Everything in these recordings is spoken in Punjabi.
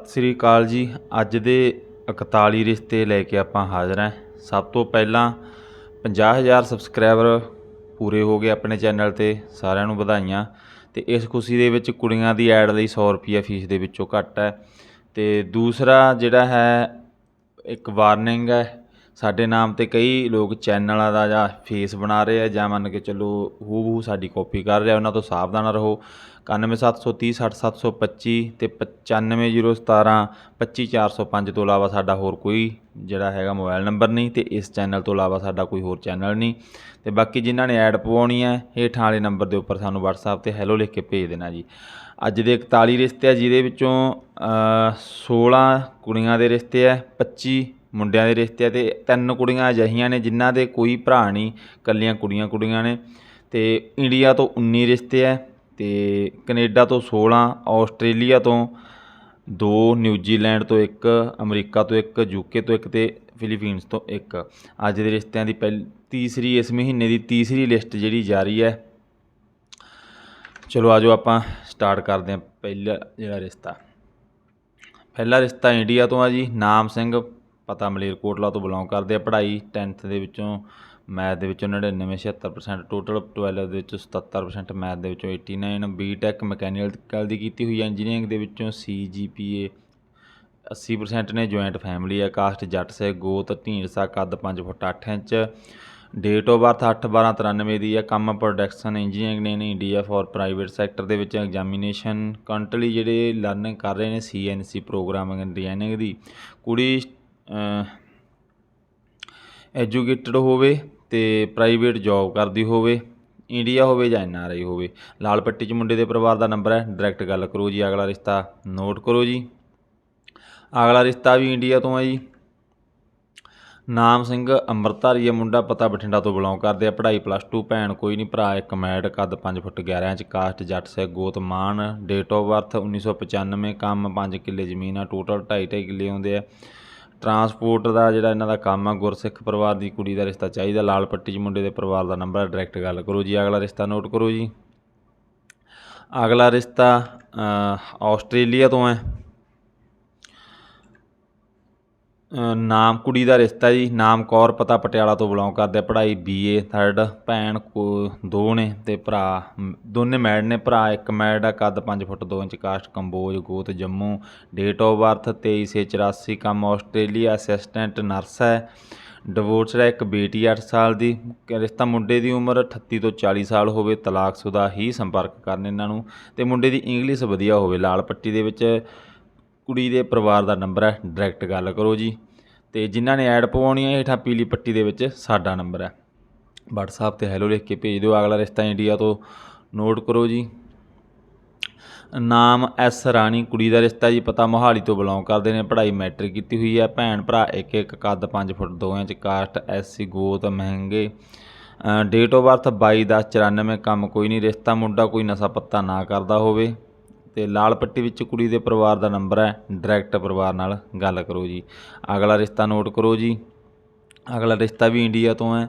ਸਤਿ ਸ੍ਰੀ ਅਕਾਲ ਜੀ। ਅੱਜ ਦੇ 41 ਰਿਸ਼ਤੇ ਲੈ ਕੇ ਆਪਾਂ ਹਾਜ਼ਰ ਹਾਂ। ਸਭ ਤੋਂ ਪਹਿਲਾਂ 50000 ਸਬਸਕ੍ਰਾਈਬਰ ਪੂਰੇ ਹੋ ਗਏ ਆਪਣੇ ਚੈਨਲ ਤੇ, ਸਾਰਿਆਂ ਨੂੰ ਵਧਾਈਆਂ। ਤੇ ਇਸ ਖੁਸ਼ੀ ਦੇ ਵਿੱਚ ਕੁੜੀਆਂ ਦੀ ਐਡ ਲਈ 100 ਰੁਪਿਆ ਫੀਸ ਦੇ ਵਿੱਚੋਂ ਘੱਟ ਹੈ। ਤੇ ਦੂਸਰਾ ਜਿਹੜਾ ਹੈ, ਇੱਕ ਵਾਰਨਿੰਗ ਹੈ ਸਾਡੇ ਨਾਮ ਤੇ ਕਈ ਲੋਕ ਚੈਨਲਾਂ ਦਾ ਜਾਂ ਫੇਸ ਬਣਾ ਰਹੇ ਆ ਜਾਂ ਮੰਨ ਕੇ ਚੱਲੋ ਹੂ ਹੂ ਸਾਡੀ ਕਾਪੀ ਕਰ ਰਿਹਾ ਉਹਨਾਂ ਤੋਂ ਸਾਵਧਾਨ ਰਹੋ। 91730 60725 ਤੇ 95017 25405 ਤੋਂ ਇਲਾਵਾ ਸਾਡਾ ਹੋਰ ਕੋਈ ਜਿਹੜਾ ਹੈਗਾ ਮੋਬਾਈਲ ਨੰਬਰ ਨਹੀਂ ਤੇ ਇਸ ਚੈਨਲ ਤੋਂ ਇਲਾਵਾ ਸਾਡਾ ਕੋਈ ਹੋਰ ਚੈਨਲ ਨਹੀਂ। ਤੇ ਬਾਕੀ ਜਿਨ੍ਹਾਂ ਨੇ ਐਡ ਪਵਾਉਣੀ ਹੈ ਹੇਠਾਂ ਵਾਲੇ ਨੰਬਰ ਦੇ ਉੱਪਰ ਸਾਨੂੰ WhatsApp ਤੇ ਹੈਲੋ ਲਿਖ ਕੇ ਭੇਜ ਦੇਣਾ ਜੀ। ਅੱਜ ਦੇ 41 ਰਿਸ਼ਤੇ ਆ ਜਿਹਦੇ ਵਿੱਚੋਂ ਅ, 16 ਕੁੜੀਆਂ ਦੇ ਰਿਸ਼ਤੇ ਆ 25 ਮੁੰਡਿਆਂ ਦੇ ਰਿਸ਼ਤੇ ਆ ਅਤੇ ਤਿੰਨ ਕੁੜੀਆਂ ਅਜਿਹੀਆਂ ਨੇ ਜਿਨ੍ਹਾਂ ਦੇ ਕੋਈ ਭਰਾ ਨਹੀਂ, ਇਕੱਲੀਆਂ ਕੁੜੀਆਂ ਕੁੜੀਆਂ ਨੇ। ਅਤੇ ਇੰਡੀਆ ਤੋਂ 19 ਰਿਸ਼ਤੇ ਹੈ ਅਤੇ ਕਨੇਡਾ ਤੋਂ 16 ਆਸਟ੍ਰੇਲੀਆ ਤੋਂ ਦੋ, ਨਿਊਜ਼ੀਲੈਂਡ ਤੋਂ ਇੱਕ, ਅਮਰੀਕਾ ਤੋਂ ਇੱਕ, ਯੂਕੇ ਤੋਂ ਇੱਕ ਅਤੇ ਫਿਲੀਪੀਨਸ ਤੋਂ ਇੱਕ। ਅੱਜ ਦੇ ਰਿਸ਼ਤਿਆਂ ਦੀ ਪਹਿਲੀ, ਤੀਸਰੀ, ਇਸ ਮਹੀਨੇ ਦੀ ਤੀਸਰੀ ਲਿਸਟ ਜਿਹੜੀ ਜਾਰੀ ਹੈ। ਚਲੋ ਆਜੋ ਆਪਾਂ ਸਟਾਰਟ ਕਰਦੇ ਹਾਂ ਪਹਿਲਾ ਜਿਹੜਾ ਰਿਸ਼ਤਾ। ਪਹਿਲਾ ਰਿਸ਼ਤਾ ਇੰਡੀਆ ਤੋਂ ਆ ਜੀ, ਨਾਮ ਸਿੰਘ। ਪਤਾ ਮਲੇਰਕੋਟਲਾ ਤੋਂ ਬਿਲੋਂਗ ਕਰਦੇ ਆ। ਪੜ੍ਹਾਈ 10th ਦੇ ਵਿੱਚੋਂ ਮੈਥ ਦੇ ਵਿੱਚੋਂ 99 76% ਟੋਟਲ 12 ਦੇ ਵਿੱਚੋਂ 77% ਮੈਥ ਦੇ ਵਿੱਚੋਂ 89 ਬੀਟੈਕ ਮਕੈਨੀਕਲ ਦੀ ਕੀਤੀ ਹੋਈ ਹੈ ਇੰਜੀਨੀਅਰਿੰਗ ਦੇ ਵਿੱਚੋਂ ਸੀਜੀਪੀਏ 80% ਨੇ। ਜੁਆਇੰਟ ਫੈਮਿਲੀ ਆ ਕਾਸਟ ਜੱਟ ਸੇ, ਗੋਤ ਢੀਂਡਸਾ ਕੱਦ 5 foot 8 inch. Date of birth 8 12 93 ਦੀ ਹੈ ਕੰਮ ਪ੍ਰੋਡਕਸ਼ਨ ਇੰਜੀਨੀਅਰਿੰਗ ਨੇ ਨੇ ਇੰਡੀਆ ਫॉर ਪ੍ਰਾਈਵੇਟ ਸੈਕਟਰ ਦੇ ਵਿੱਚ ਐਗਜ਼ਾਮੀਨੇਸ਼ਨ ਕਰੰਟਲੀ ਜਿਹੜੇ ਲਰਨਿੰਗ ਕਰ ਰਹੇ ਨੇ ਸੀਐਨਸੀ ਪ੍ਰੋਗਰਾਮਿੰਗ ਐਂਡ ਡਿਜ਼ਾਈਨਿੰਗ ਦੀ। ਕੁੜੀ ਐਜੂਕੇਟਡ ਹੋਵੇ ਅਤੇ ਪ੍ਰਾਈਵੇਟ ਜੋਬ ਕਰਦੀ ਹੋਵੇ ਇੰਡੀਆ ਹੋਵੇ ਜਾਂ ਐੱਨ ਆਰ ਆਈ ਹੋਵੇ। ਲਾਲ ਪੱਟੀ 'ਚ ਮੁੰਡੇ ਦੇ ਪਰਿਵਾਰ ਦਾ ਨੰਬਰ ਹੈ ਡਾਇਰੈਕਟ ਗੱਲ ਕਰੋ ਜੀ, ਅਗਲਾ ਰਿਸ਼ਤਾ ਨੋਟ ਕਰੋ ਜੀ। ਅਗਲਾ ਰਿਸ਼ਤਾ ਵੀ ਇੰਡੀਆ ਤੋਂ ਹੈ ਜੀ। ਨਾਮ ਸਿੰਘ ਅੰਮ੍ਰਿਤਧਾਰੀ ਹੈ, ਮੁੰਡਾ ਪਤਾ ਬਠਿੰਡਾ ਤੋਂ ਬਿਲੋਂਗ ਕਰਦੇ ਆ, ਪੜ੍ਹਾਈ ਪਲੱਸ 2 ਭੈਣ ਕੋਈ ਨਹੀਂ ਭਰਾ ਇੱਕ ਮੈਡ, ਕੱਦ 5 ਫੁੱਟ 11 ਇੰਚ, ਕਾਸਟ, ਜੱਟ ਸੇ ਗੋਤ, ਮਾਨ ਡੇਟ ਆਫ ਬਰਥ 1995 ਕੰਮ 5 ਕਿੱਲੇ ਜ਼ਮੀਨ ਆ ਟੋਟਲ 2.5 ਕਿੱਲੇ ਆਉਂਦੇ ਆ। ਟਰਾਂਸਪੋਰਟ ਦਾ ਜਿਹੜਾ ਇਹਨਾਂ ਦਾ ਕੰਮ ਆ, ਗੁਰਸਿੱਖ ਪਰਿਵਾਰ ਦੀ ਕੁੜੀ ਦਾ ਰਿਸ਼ਤਾ ਚਾਹੀਦਾ, ਲਾਲ ਪੱਟੀ 'ਚ ਮੁੰਡੇ ਦੇ ਪਰਿਵਾਰ ਦਾ ਨੰਬਰ ਡਾਇਰੈਕਟ ਗੱਲ ਕਰੋ ਜੀ, ਅਗਲਾ ਰਿਸ਼ਤਾ ਨੋਟ ਕਰੋ ਜੀ। ਅਗਲਾ ਰਿਸ਼ਤਾ ਆਸਟ੍ਰੇਲੀਆ ਤੋਂ ਹੈ ਅ, ਨਾਮ ਕੁੜੀ ਦਾ ਰਿਸ਼ਤਾ ਜੀ, ਨਾਮ ਕੌਰ ਪਤਾ ਪਟਿਆਲਾ ਤੋਂ ਬਿਲੋਂਗ ਕਰਦੇ ਆ ਪੜ੍ਹਾਈ ਬੀਏ ਥਰਡ ਭੈਣ ਕੋ ਦੋ ਨੇ ਤੇ ਭਰਾ, ਦੋਨੇ ਮੈਡ ਨੇ, ਭਰਾ ਇੱਕ ਮੈਡ ਆ, ਕੱਦ 5 ਫੁੱਟ 2 ਇੰਚ, ਕਾਸਟ, ਕੰਬੋਜ, ਗੋਤ, ਜੰਮੂ ਡੇਟ ਆਫ ਬਰਥ 2384 ਕੰਮ ਆਸਟ੍ਰੇਲੀਆ ਅਸਿਸਟੈਂਟ ਨਰਸ ਹੈ ਡਿਵੋਰਸ ਹੈ, ਇੱਕ ਬੇਟੀ 8 ਸਾਲ ਦੀ, ਰਿਸ਼ਤਾ ਮੁੰਡੇ ਦੀ ਉਮਰ 38 ਤੋਂ 40 ਸਾਲ ਹੋਵੇ, ਤਲਾਕਸ਼ੁਦਾ ਹੀ ਸੰਪਰਕ ਕਰਨ ਇਹਨਾਂ ਨੂੰ, ਤੇ ਮੁੰਡੇ ਦੀ ਇੰਗਲਿਸ਼ ਵਧੀਆ ਹੋਵੇ, ਲਾਲ ਪੱਟੀ ਦੇ ਵਿੱਚ ਕੁੜੀ ਦੇ ਪਰਿਵਾਰ ਦਾ ਨੰਬਰ ਹੈ ਡਾਇਰੈਕਟ ਗੱਲ ਕਰੋ ਜੀ। ਤੇ ਜਿਨ੍ਹਾਂ ਨੇ ਐਡ ਪਵਾਉਣੀ ਹੈ, ਹੇਠਾਂ ਪੀਲੀ ਪੱਟੀ ਦੇ ਵਿੱਚ ਸਾਡਾ ਨੰਬਰ ਹੈ। WhatsApp ਤੇ ਹੈਲੋ ਲਿਖ ਕੇ ਭੇਜ ਦਿਓ, ਅਗਲਾ ਰਿਸ਼ਤਾ ਇੰਡੀਆ ਤੋਂ ਨੋਟ ਕਰੋ ਜੀ। ਨਾਮ ਐਸ ਰਾਣੀ, ਕੁੜੀ ਦਾ ਰਿਸ਼ਤਾ ਜੀ, ਪਤਾ ਮੋਹਾਲੀ ਤੋਂ ਬਿਲੋਂਗ ਕਰਦੇ ਨੇ, ਪੜ੍ਹਾਈ ਮੈਟ੍ਰਿਕ ਕੀਤੀ ਹੋਈ ਹੈ। ਭੈਣ, ਭਰਾ, ਇੱਕ ਇੱਕ, ਕੱਦ 5 ਫੁੱਟ 2 ਇੰਚ ਕਾਸਟ ਐਸਸੀ ਗੋਤ, ਮਹਿੰਗੇ। ਡੇਟ ਆਫ ਬਰਥ 22 10 94 ਕੰਮ ਕੋਈ ਨਹੀਂ, ਰਿਸ਼ਤਾ ਮੁੰਡਾ ਕੋਈ ਨਸ਼ਾ ਪੱਤਾ ਨਾ ਕਰਦਾ ਹੋਵੇ। ਤੇ ਲਾਲ ਪੱਟੀ ਵਿੱਚ ਕੁੜੀ ਦੇ ਪਰਿਵਾਰ ਦਾ ਨੰਬਰ ਹੈ ਡਾਇਰੈਕਟ ਪਰਿਵਾਰ ਨਾਲ ਗੱਲ ਕਰੋ ਜੀ। ਅਗਲਾ ਰਿਸ਼ਤਾ ਨੋਟ ਕਰੋ ਜੀ। ਅਗਲਾ ਰਿਸ਼ਤਾ ਵੀ ਇੰਡੀਆ ਤੋਂ ਹੈ।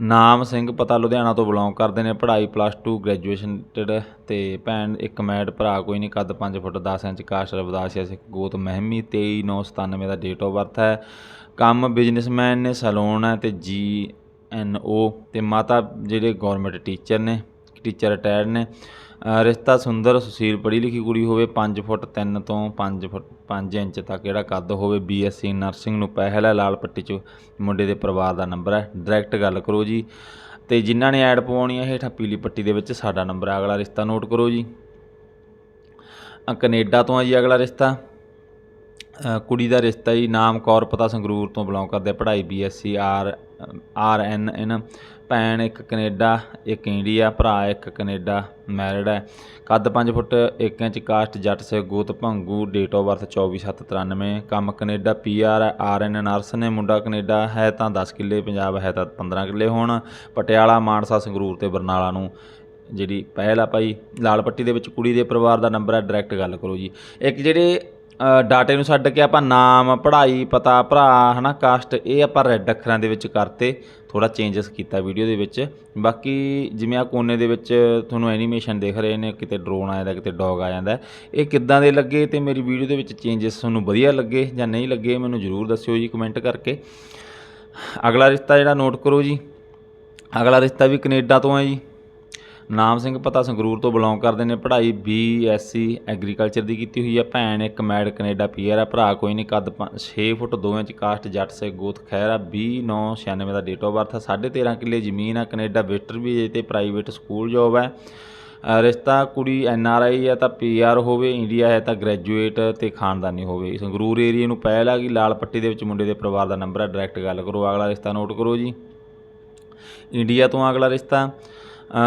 ਨਾਮ ਸਿੰਘ ਪਤਾ ਲੁਧਿਆਣਾ ਤੋਂ ਬਿਲੋਂਗ ਕਰਦੇ ਨੇ, ਪੜ੍ਹਾਈ ਪਲੱਸ 2 ਗ੍ਰੈਜੂਏਸ਼ਨਟਡ ਤੇ ਭੈਣ ਇੱਕ ਮੈਡ ਭਰਾ ਕੋਈ ਨਹੀਂ, ਕੱਦ 5 ਫੁੱਟ 10 ਇੰਚ, ਕਾਸ਼ਰ ਰਵਦਾਸੀਆ ਸਿੱਖ ਗੋਤ ਮਹਿਮੀ 23997 ਦਾ ਡੇਟ ਆਫ ਬਰਥ ਹੈ। ਕੰਮ ਬਿਜ਼ਨਸਮੈਨ ਨੇ ਸੈਲੂਨ ਹੈ ਤੇ ਜੀ ਐਨ ਓ ਤੇ ਮਾਤਾ ਜਿਹੜੇ ਗਵਰਨਮੈਂਟ ਟੀਚਰ ਨੇ ਟੀਚਰ ਰਿਟਾਇਰਡ ਨੇ। ਰਿਸ਼ਤਾ ਸੁੰਦਰ ਸੁਸ਼ੀਲ ਪੜ੍ਹੀ ਲਿਖੀ ਕੁੜੀ ਹੋਵੇ 5 ਫੁੱਟ 3 ਤੋਂ 5 ਫੁੱਟ 5 ਇੰਚ ਤੱਕ ਜਿਹੜਾ ਕੱਦ ਹੋਵੇ ਬੀਐਸਸੀ ਨਰਸਿੰਗ ਨੂੰ ਪਹਿਲ ਹੈ ਲਾਲ ਪੱਟੀ 'ਚ ਮੁੰਡੇ ਦੇ ਪਰਿਵਾਰ ਦਾ ਨੰਬਰ ਹੈ। ਡਾਇਰੈਕਟ ਗੱਲ ਕਰੋ ਜੀ। ਤੇ ਜਿਨ੍ਹਾਂ ਨੇ ਐਡ ਪਵਾਉਣੀ ਹੈ ਹੇਠਾਂ ਪੀਲੀ ਪੱਟੀ ਦੇ ਵਿੱਚ ਸਾਡਾ ਨੰਬਰ ਹੈ। ਅਗਲਾ ਰਿਸ਼ਤਾ ਨੋਟ ਕਰੋ ਜੀ। ਅ, ਕੈਨੇਡਾ ਤੋਂ ਹੈ ਜੀ ਅਗਲਾ ਰਿਸ਼ਤਾ। ਕੁੜੀ ਦਾ ਰਿਸ਼ਤਾ ਜੀ ਨਾਮ ਕੌਰ ਪਤਾ ਸੰਗਰੂਰ ਤੋਂ ਬਿਲੋਂਗ ਕਰਦੇ ਆ, ਪੜ੍ਹਾਈ BSc R R N N ਭੈਣ ਇੱਕ ਕੈਨੇਡਾ, ਇੱਕ ਇੰਡੀਆ, ਭਰਾ ਇੱਕ ਕੈਨੇਡਾ ਮੈਰਿਡ ਹੈ। ਕੱਦ 5 ਫੁੱਟ 1 ਇੰਚ ਕਾਸਟ, ਜੱਟ ਸੇ ਗੋਤ ਭੰਗੂ ਡੇਟ ਆਫ ਬਰਥ 24/7/93 ਕੰਮ Canada PR R N nurse ਨੇ। ਮੁੰਡਾ ਕੈਨੇਡਾ ਹੈ ਤਾਂ 10 ਕਿੱਲੇ, ਪੰਜਾਬ ਹੈ ਤਾਂ 15 ਕਿੱਲੇ ਹੋਣ। ਪਟਿਆਲਾ, ਮਾਨਸਾ, ਸੰਗਰੂਰ ਤੇ ਬਰਨਾਲਾ ਨੂੰ। ਜਿਹੜੀ ਪਹਿਲ ਆ ਭਾਈ, ਲਾਲ ਪੱਟੀ ਦੇ ਵਿੱਚ ਕੁੜੀ ਦੇ ਪਰਿਵਾਰ ਦਾ ਨੰਬਰ ਹੈ ਡਾਇਰੈਕਟ ਗੱਲ ਕਰੋ ਜੀ। ਇੱਕ ਜਿਹੜੇ ਡਾਟੇ ਨੂੰ ਛੱਡ ਕੇ ਆਪਾਂ ਨਾਮ, ਪੜ੍ਹਾਈ, ਪਤਾ, ਭਰਾ, ਹਨਾ, ਕਾਸਟ, ਇਹ ਆਪਾਂ ਰੈੱਡ ਅੱਖਰਾਂ ਦੇ ਵਿੱਚ ਕਰਤੇ ਥੋੜਾ ਚੇਂਜਸ ਕੀਤਾ ਵੀਡੀਓ ਦੇ ਵਿੱਚ। ਬਾਕੀ ਜਿਵੇਂ ਆ ਕੋਨੇ ਦੇ ਵਿੱਚ ਤੁਹਾਨੂੰ ਐਨੀਮੇਸ਼ਨ ਦਿਖ ਰਹੇ ਨੇ, ਕਿਤੇ ਡਰੋਨ ਆ ਜਾਂਦਾ, ਕਿਤੇ ਡੌਗ ਆ ਜਾਂਦਾ, ਇਹ ਕਿੱਦਾਂ ਦੇ ਲੱਗੇ ਤੇ ਮੇਰੀ ਵੀਡੀਓ ਦੇ ਵਿੱਚ ਚੇਂਜਸ ਤੁਹਾਨੂੰ ਵਧੀਆ ਲੱਗੇ ਜਾਂ ਨਹੀਂ ਲੱਗੇ, ਮੈਨੂੰ ਜ਼ਰੂਰ ਦੱਸਿਓ ਜੀ ਕਮੈਂਟ ਕਰਕੇ। ਅਗਲਾ ਰਿਸ਼ਤਾ ਜਿਹੜਾ ਨੋਟ ਕਰੋ ਜੀ। ਅਗਲਾ ਰਿਸ਼ਤਾ ਵੀ ਕੈਨੇਡਾ ਤੋਂ ਹੈ ਜੀ। ਨਾਮ ਸਿੰਘ ਪਤਾ ਸੰਗਰੂਰ ਤੋਂ ਬਿਲੋਂਗ ਕਰਦੇ ਨੇ। ਪੜ੍ਹਾਈ ਬੀਐਸਸੀ ਐਗਰੀਕਲਚਰ ਦੀ ਕੀਤੀ ਹੋਈ ਹੈ ਭੈਣ, ਇੱਕ ਮੈਡ ਕੈਨੇਡਾ ਪੀਆਰ ਆ। ਭਰਾ ਕੋਈ ਨਹੀਂ, ਕੱਦ 6 ਫੁੱਟ 2 ਇੰਚ ਕਾਸਟ, ਜੱਟ ਸੇ ਗੋਤ ਖੈਰ ਆ। 2996 ਦਾ ਡੇਟ ਆਫ ਬਰਥ ਹੈ 13.5 ਕਿੱਲੇ ਜ਼ਮੀਨ ਆ। ਕੈਨੇਡਾ ਵਿਜ਼ਟਰ ਵੀ ਤੇ ਪ੍ਰਾਈਵੇਟ ਸਕੂਲ ਜੋਬ ਹੈ ਰਿਸ਼ਤਾ, ਕੁੜੀ ਐਨ ਆਰ ਆਈ ਹੈ ਤਾਂ ਪੀ ਆਰ ਹੋਵੇ ਇੰਡੀਆ ਹੈ ਤਾਂ ਗ੍ਰੈਜੂਏਟ ਤੇ ਖਾਨਦਾਨੀ ਹੋਵੇ। ਸੰਗਰੂਰ ਏਰੀਆ ਨੂੰ ਪਹਿਲ ਆ ਗਈ। ਲਾਲ ਪੱਟੀ ਦੇ ਵਿੱਚ ਮੁੰਡੇ ਦੇ ਪਰਿਵਾਰ ਦਾ ਨੰਬਰ ਹੈ ਡਾਇਰੈਕਟ ਗੱਲ ਕਰੋ। ਅਗਲਾ ਰਿਸ਼ਤਾ ਨੋਟ ਕਰੋ ਜੀ। ਇੰਡੀਆ ਤੋਂ ਅਗਲਾ ਰਿਸ਼ਤਾ।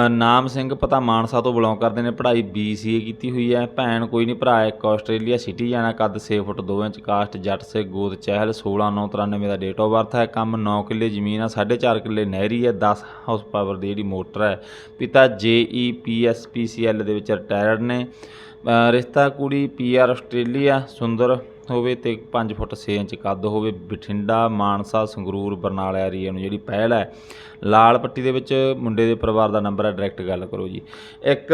ਨਾਮ ਸਿੰਘ ਪਤਾ ਮਾਨਸਾ ਤੋਂ ਬਿਲੋਂਗ ਕਰਦੇ ਨੇ, ਪੜ੍ਹਾਈ ਬੀਸੀਏ ਕੀਤੀ ਹੋਈ ਹੈ। ਭੈਣ ਕੋਈ ਨਹੀਂ, ਭਰਾ ਇੱਕ ਆਸਟ੍ਰੇਲੀਆ ਸਿਟੀ ਜਾਣਾ, ਕੱਦ 6 ਫੁੱਟ 2 ਇੰਚ, ਕਾਸਟ, ਜੱਟ ਸੇ ਗੋਦ ਚਹਿਲ 16993 ਦਾ ਡੇਟ ਆਫ ਬਰਥ ਹੈ। ਕੰਮ 9 ਕਿੱਲੇ ਜ਼ਮੀਨ ਆ 4.5 ਕਿੱਲੇ ਨਹਿਰੀ ਹੈ 10 ਹਾਊਸ ਪਾਵਰ ਦੀ ਜਿਹੜੀ ਮੋਟਰ ਹੈ। ਪਿਤਾ E ਜੇਈਪੀਐਸਪੀਸੀਐਲ ਦੇ ਵਿੱਚ ਰਿਟਾਇਰਡ ਨੇ। ਰਿਸ਼ਤਾ ਕੁੜੀ ਪੀਆਰ ਆਸਟ੍ਰੇਲੀਆ ਸੁੰਦਰ ਹੋਵੇ ਤੇ 5 ਫੁੱਟ 6 ਇੰਚ ਕੱਦ ਹੋਵੇ, ਬਠਿੰਡਾ, ਮਾਨਸਾ, ਸੰਗਰੂਰ, ਬਰਨਾਲਾ ਏਰੀਆ ਨੂੰ ਜਿਹੜੀ ਪਹਿਲ ਹੈ, ਲਾਲ ਪੱਟੀ ਦੇ ਵਿੱਚ ਮੁੰਡੇ ਦੇ ਪਰਿਵਾਰ ਦਾ ਨੰਬਰ ਹੈ ਡਾਇਰੈਕਟ ਗੱਲ ਕਰੋ ਜੀ। ਇੱਕ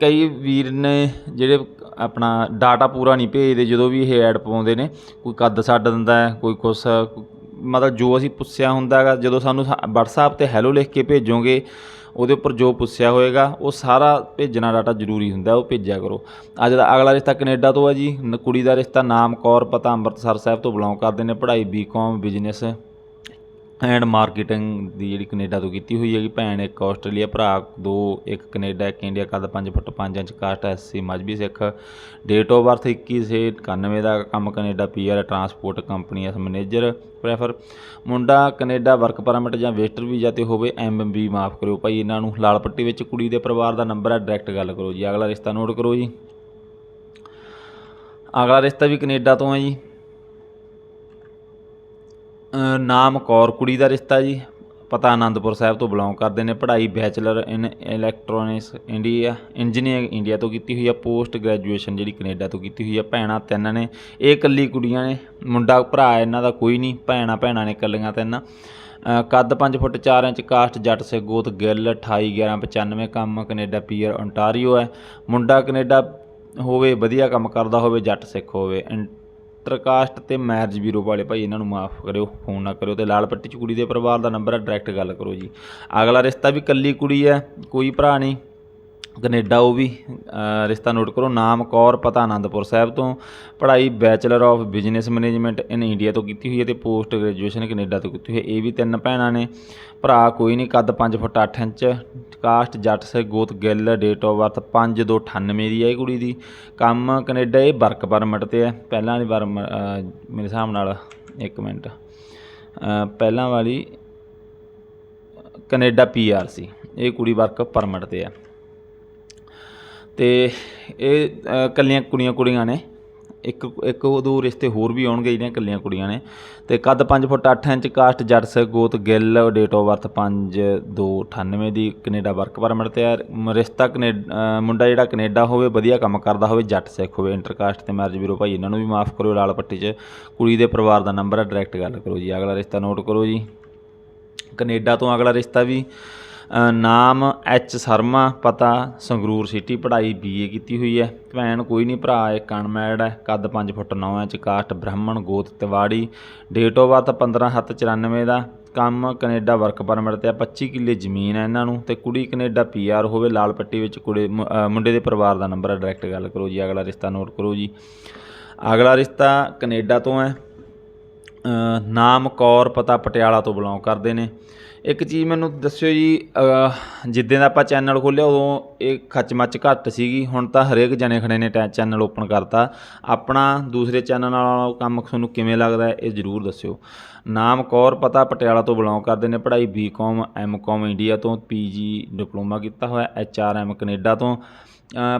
ਕਈ ਵੀਰ ਨੇ ਜਿਹੜੇ ਆਪਣਾ ਡਾਟਾ ਪੂਰਾ ਨਹੀਂ ਭੇਜਦੇ, ਜਦੋਂ ਵੀ ਇਹ ਐਡ ਪਾਉਂਦੇ ਨੇ, ਕੋਈ ਕੱਦ ਛੱਡ ਦਿੰਦਾ ਹੈ, ਕੋਈ ਕੁਛ, ਮਤਲਬ ਜੋ ਅਸੀਂ ਪੁੱਛਿਆ ਹੁੰਦਾ ਹੈਗਾ, ਜਦੋਂ ਸਾਨੂੰ WhatsApp ਤੇ ਹੈਲੋ ਲਿਖ ਕੇ ਭੇਜੋਗੇ ਉਹਦੇ ਉੱਪਰ ਜੋ ਪੁੱਛਿਆ ਹੋਏਗਾ, ਉਹ ਸਾਰਾ ਭੇਜਣਾ ਡਾਟਾ ਜ਼ਰੂਰੀ ਹੁੰਦਾ, ਉਹ ਭੇਜਿਆ ਕਰੋ। ਅੱਜ ਦਾ ਅਗਲਾ ਰਿਸ਼ਤਾ ਕੈਨੇਡਾ ਤੋਂ ਹੈ ਜੀ। ਨ- ਕੁੜੀ ਦਾ ਰਿਸ਼ਤਾ ਨਾਮ, ਕੌਰ, ਪਤਾ, ਅੰਮ੍ਰਿਤਸਰ ਸਾਹਿਬ ਤੋਂ ਬਿਲੋਂਗ ਕਰਦੇ ਨੇ। ਪੜ੍ਹਾਈ ਬੀਕਾਮ ਬਿਜ਼ਨਸ ਐਂਡ ਮਾਰਕੀਟਿੰਗ ਦੀ ਜਿਹੜੀ ਕੈਨੇਡਾ ਤੋਂ ਕੀਤੀ ਹੋਈ ਹੈਗੀ। ਭੈਣ ਇੱਕ ਆਸਟ੍ਰੇਲੀਆ ਭਰਾ, ਦੋ ਇੱਕ ਕੈਨੇਡਾ, ਇੱਕ ਇੰਡੀਆ ਕੱਦ 5 foot 5 inch caste SC Mazhabi Sikh. Date of birth 21 ਸੇ 91 ਦਾ ਕੰਮ Canada PR transport company S manager prefer ਮੁੰਡਾ ਕੈਨੇਡਾ ਵਰਕ ਪਰਮਿਟ ਜਾਂ ਵੇਸਟਰ ਵੀਜ਼ਾ ਤੇ ਹੋਵੇ ਐਮਬੀ ਮਾਫ ਕਰਿਓ ਭਾਈ, ਇਹਨਾਂ ਨੂੰ ਲਾਲ ਪੱਟੀ ਵਿੱਚ ਕੁੜੀ ਦੇ ਪਰਿਵਾਰ ਦਾ ਨੰਬਰ ਹੈ ਡਾਇਰੈਕਟ ਗੱਲ ਕਰੋ ਜੀ। ਅਗਲਾ ਰਿਸ਼ਤਾ ਨੋਟ ਕਰੋ ਜੀ। ਅਗਲਾ ਰਿਸ਼ਤਾ ਵੀ ਕੈਨੇਡਾ ਤੋਂ ਹੈ ਜੀ। ਨਾਮ ਕੌਰ ਕੁੜੀ ਦਾ ਰਿਸ਼ਤਾ ਜੀ। ਪਤਾ ਆਨੰਦਪੁਰ ਸਾਹਿਬ ਤੋਂ ਬਿਲੋਂਗ ਕਰਦੇ ਨੇ। ਪੜ੍ਹਾਈ bachelor in electronics India engineering India ਤੋਂ ਕੀਤੀ ਹੋਈ ਆ। ਪੋਸਟ ਗ੍ਰੈਜੂਏਸ਼ਨ ਜਿਹੜੀ ਕੈਨੇਡਾ ਤੋਂ ਕੀਤੀ ਹੋਈ ਆ। ਭੈਣਾਂ ਤਿੰਨ ਨੇ। ਇਹ ਇਕੱਲੀ ਕੁੜੀਆਂ ਨੇ। ਮੁੰਡਾ ਭਰਾ ਇਹਨਾਂ ਦਾ ਕੋਈ ਨਹੀਂ। ਭੈਣਾਂ ਭੈਣਾਂ ਨੇ ਇਕੱਲੀਆਂ ਤਿੰਨ। ਕੱਦ 5 ਫੁੱਟ 4 ਇੰਚ, ਕਾਸਟ ਜੱਟ ਸੇ ਗੋਤ ਗਿੱਲ 28 11 95 ਕੰਮ ਕੈਨੇਡਾ ਪੀਅਰ ਓਨਟਾਰੀਓ ਹੈ। ਮੁੰਡਾ ਕੈਨੇਡਾ ਹੋਵੇ, ਵਧੀਆ ਕੰਮ ਕਰਦਾ ਹੋਵੇ, ਜੱਟ ਸਿੱਖ ਹੋਵੇ। ਇੰਟਰਕਾਸਟ ਤੇ ਮੈਰਿਜ ਬਿਊਰੋ ਵਾਲੇ ਭਾਈ, ਇਹਨਾਂ ਨੂੰ ਮਾਫ ਕਰਿਓ, ਫੋਨ ਨਾ ਕਰਿਓ ਤੇ ਲਾਲ ਪੱਟੀ ਚ ਕੁੜੀ ਦੇ ਪਰਿਵਾਰ ਦਾ ਨੰਬਰ ਹੈ ਡਾਇਰੈਕਟ ਗੱਲ ਕਰੋ ਜੀ। ਅਗਲਾ ਰਿਸ਼ਤਾ ਵੀ ਕੱਲੀ ਕੁੜੀ ਹੈ, ਕੋਈ ਭਰਾ ਨਹੀਂ। ਕੈਨੇਡਾ ਉਹ ਵੀ ਰਿਸ਼ਤਾ ਨੋਟ ਕਰੋ, ਨਾਮ ਕੌਰ ਪਤਾ ਆਨੰਦਪੁਰ ਸਾਹਿਬ ਤੋਂ, ਪੜ੍ਹਾਈ bachelor of business management in India ਤੋਂ ਕੀਤੀ ਹੋਈ ਹੈ ਤੇ ਪੋਸਟ ਗ੍ਰੈਜੂਏਸ਼ਨ ਕੈਨੇਡਾ ਤੋਂ ਕੀਤੀ ਹੋਈ ਹੈ। ਇਹ ਵੀ ਤਿੰਨ ਭੈਣਾਂ ਨੇ। ਭਰਾ ਕੋਈ ਨਹੀਂ, ਕੱਦ 5 ਫੁੱਟ 8 ਇੰਚ, ਕਾਸਟ ਜੱਟ ਸੇ ਗੋਤ ਗਿੱਲ ਡੇਟ ਆਫ ਬਰਥ 5298 ਦੀ ਹੈ ਇਹ ਕੁੜੀ ਦੀ। ਕੰਮ ਕੈਨੇਡਾ ਇਹ ਵਰਕ ਪਰਮਿਟ ਤੇ ਹੈ। ਪਹਿਲਾਂ ਵਾਲੀ ਵਾਰ ਮੇਰੇ ਹਿਸਾਬ ਨਾਲ ਇੱਕ ਮਿੰਟ। ਪਹਿਲਾਂ ਵਾਲੀ ਕੈਨੇਡਾ ਪੀਆਰ ਸੀ। ਇਹ ਕੁੜੀ ਵਰਕ ਪਰਮਿਟ ਤੇ ਹੈ। ਤੇ ਇਹ ਇਕੱਲੀਆਂ ਕੁੜੀਆਂ ਕੁੜੀਆਂ ਨੇ। ਇੱਕ ਇੱਕ ਉਹ ਦੋ ਰਿਸ਼ਤੇ ਹੋਰ ਵੀ ਆਉਣਗੇ ਜਿਹੜੀਆਂ ਇਕੱਲੀਆਂ ਕੁੜੀਆਂ ਨੇ। ਤੇ ਕੱਦ 5 ਫੁੱਟ 8 ਇੰਚ, ਕਾਸਟ ਜੱਟ ਸੇ ਗੋਤ, ਗਿੱਲ ਡੇਟ ਆਫ ਬਰਥ 5298 ਦੀ ਕੈਨੇਡਾ ਵਰਕ ਪਰਮਿਟ ਤੇ ਹੈ ਰਿਸ਼ਤਾ ਕੈਨੇਡਾ ਮੁੰਡਾ ਜਿਹੜਾ ਕੈਨੇਡਾ ਹੋਵੇ, ਵਧੀਆ ਕੰਮ ਕਰਦਾ ਹੋਵੇ, ਜੱਟ ਸਿੱਖ ਹੋਵੇ ਇੰਟਰ ਕਾਸਟ ਤੇ ਮੈਰਿਜ ਬਿਊਰੋ ਭਾਈ, ਇਹਨਾਂ ਨੂੰ ਵੀ ਮਾਫ ਕਰਿਓ, ਲਾਲ ਪੱਟੀ 'ਚ। ਕੁੜੀ ਦੇ ਪਰਿਵਾਰ ਦਾ ਨੰਬਰ ਹੈ ਡਾਇਰੈਕਟ ਗੱਲ ਕਰੋ ਜੀ। ਅਗਲਾ ਰਿਸ਼ਤਾ ਨੋਟ ਕਰੋ ਜੀ। ਕੈਨੇਡਾ ਤੋਂ ਅਗਲਾ ਰਿਸ਼ਤਾ ਵੀ ਨਾਮ ਐਚ ਸ਼ਰਮਾ, ਪਤਾ ਸੰਗਰੂਰ ਸਿਟੀ ਪੜ੍ਹਾਈ ਬੀਏ ਕੀਤੀ ਹੋਈ ਹੈ। ਭੈਣ ਕੋਈ ਨਹੀਂ, ਭਰਾ ਇੱਕ ਅਨਮੈਰਿਡ ਹੈ, ਕੱਦ 5 ਫੁੱਟ 9 ਇੰਚ, ਕਾਸਟ ਬ੍ਰਾਹਮਣ, ਗੋਤ ਤਿਵਾੜੀ ਡੇਟ ਆਫ ਬਰਥ 15794 ਦਾ, ਕੰਮ ਕੈਨੇਡਾ ਵਰਕ ਪਰਮਿਟ ਤੇ ਆ 25 ਕਿੱਲੇ ਜ਼ਮੀਨ ਹੈ ਇਹਨਾਂ ਨੂੰ ਤੇ ਕੁੜੀ ਕੈਨੇਡਾ ਪੀਆਰ ਹੋਵੇ, ਲਾਲ ਪੱਟੀ ਵਿੱਚ ਕੁੜੇ ਮੁੰਡੇ ਦੇ ਪਰਿਵਾਰ ਦਾ ਨੰਬਰ ਹੈ ਡਾਇਰੈਕਟ ਗੱਲ ਕਰੋ ਜੀ, ਅਗਲਾ ਰਿਸ਼ਤਾ ਨੋਟ ਕਰੋ ਜੀ। ਅਗਲਾ ਰਿਸ਼ਤਾ ਕੈਨੇਡਾ ਤੋਂ ਹੈ। ਨਾਮ ਕੌਰ ਪਤਾ ਪਟਿਆਲਾ ਤੋਂ ਬਿਲੋਂਗ ਕਰਦੇ ਨੇ। ਇੱਕ ਚੀਜ਼ ਮੈਨੂੰ ਦੱਸਿਓ ਜੀ ਜਿੱਦਾਂ ਦਾ ਆਪਾਂ ਚੈਨਲ ਖੋਲ੍ਹਿਆ, ਉਦੋਂ ਇਹ ਖੱਚਮੱਚ ਘੱਟ ਸੀਗੀ, ਹੁਣ ਤਾਂ ਹਰੇਕ ਜਣੇ ਖੜੇ ਨੇ ਟੈ ਚੈਨਲ ਓਪਨ ਕਰਤਾ। ਆਪਣਾ ਦੂਸਰੇ ਚੈਨਲ ਨਾਲ ਕੰਮ ਤੁਹਾਨੂੰ ਕਿਵੇਂ ਲੱਗਦਾ ਇਹ ਜ਼ਰੂਰ ਦੱਸਿਓ। ਨਾਮ ਕੌਰ ਪਤਾ ਪਟਿਆਲਾ ਤੋਂ ਬਿਲੋਂਗ ਕਰਦੇ ਨੇ, ਪੜ੍ਹਾਈ ਬੀਕਾਮ ਐਮਕਾਮ ਇੰਡੀਆ ਤੋਂ ਪੀਜੀ ਡਿਪਲੋਮਾ ਕੀਤਾ ਹੋਇਆ ਐਚਆਰਐਮ ਕੈਨੇਡਾ ਤੋਂ।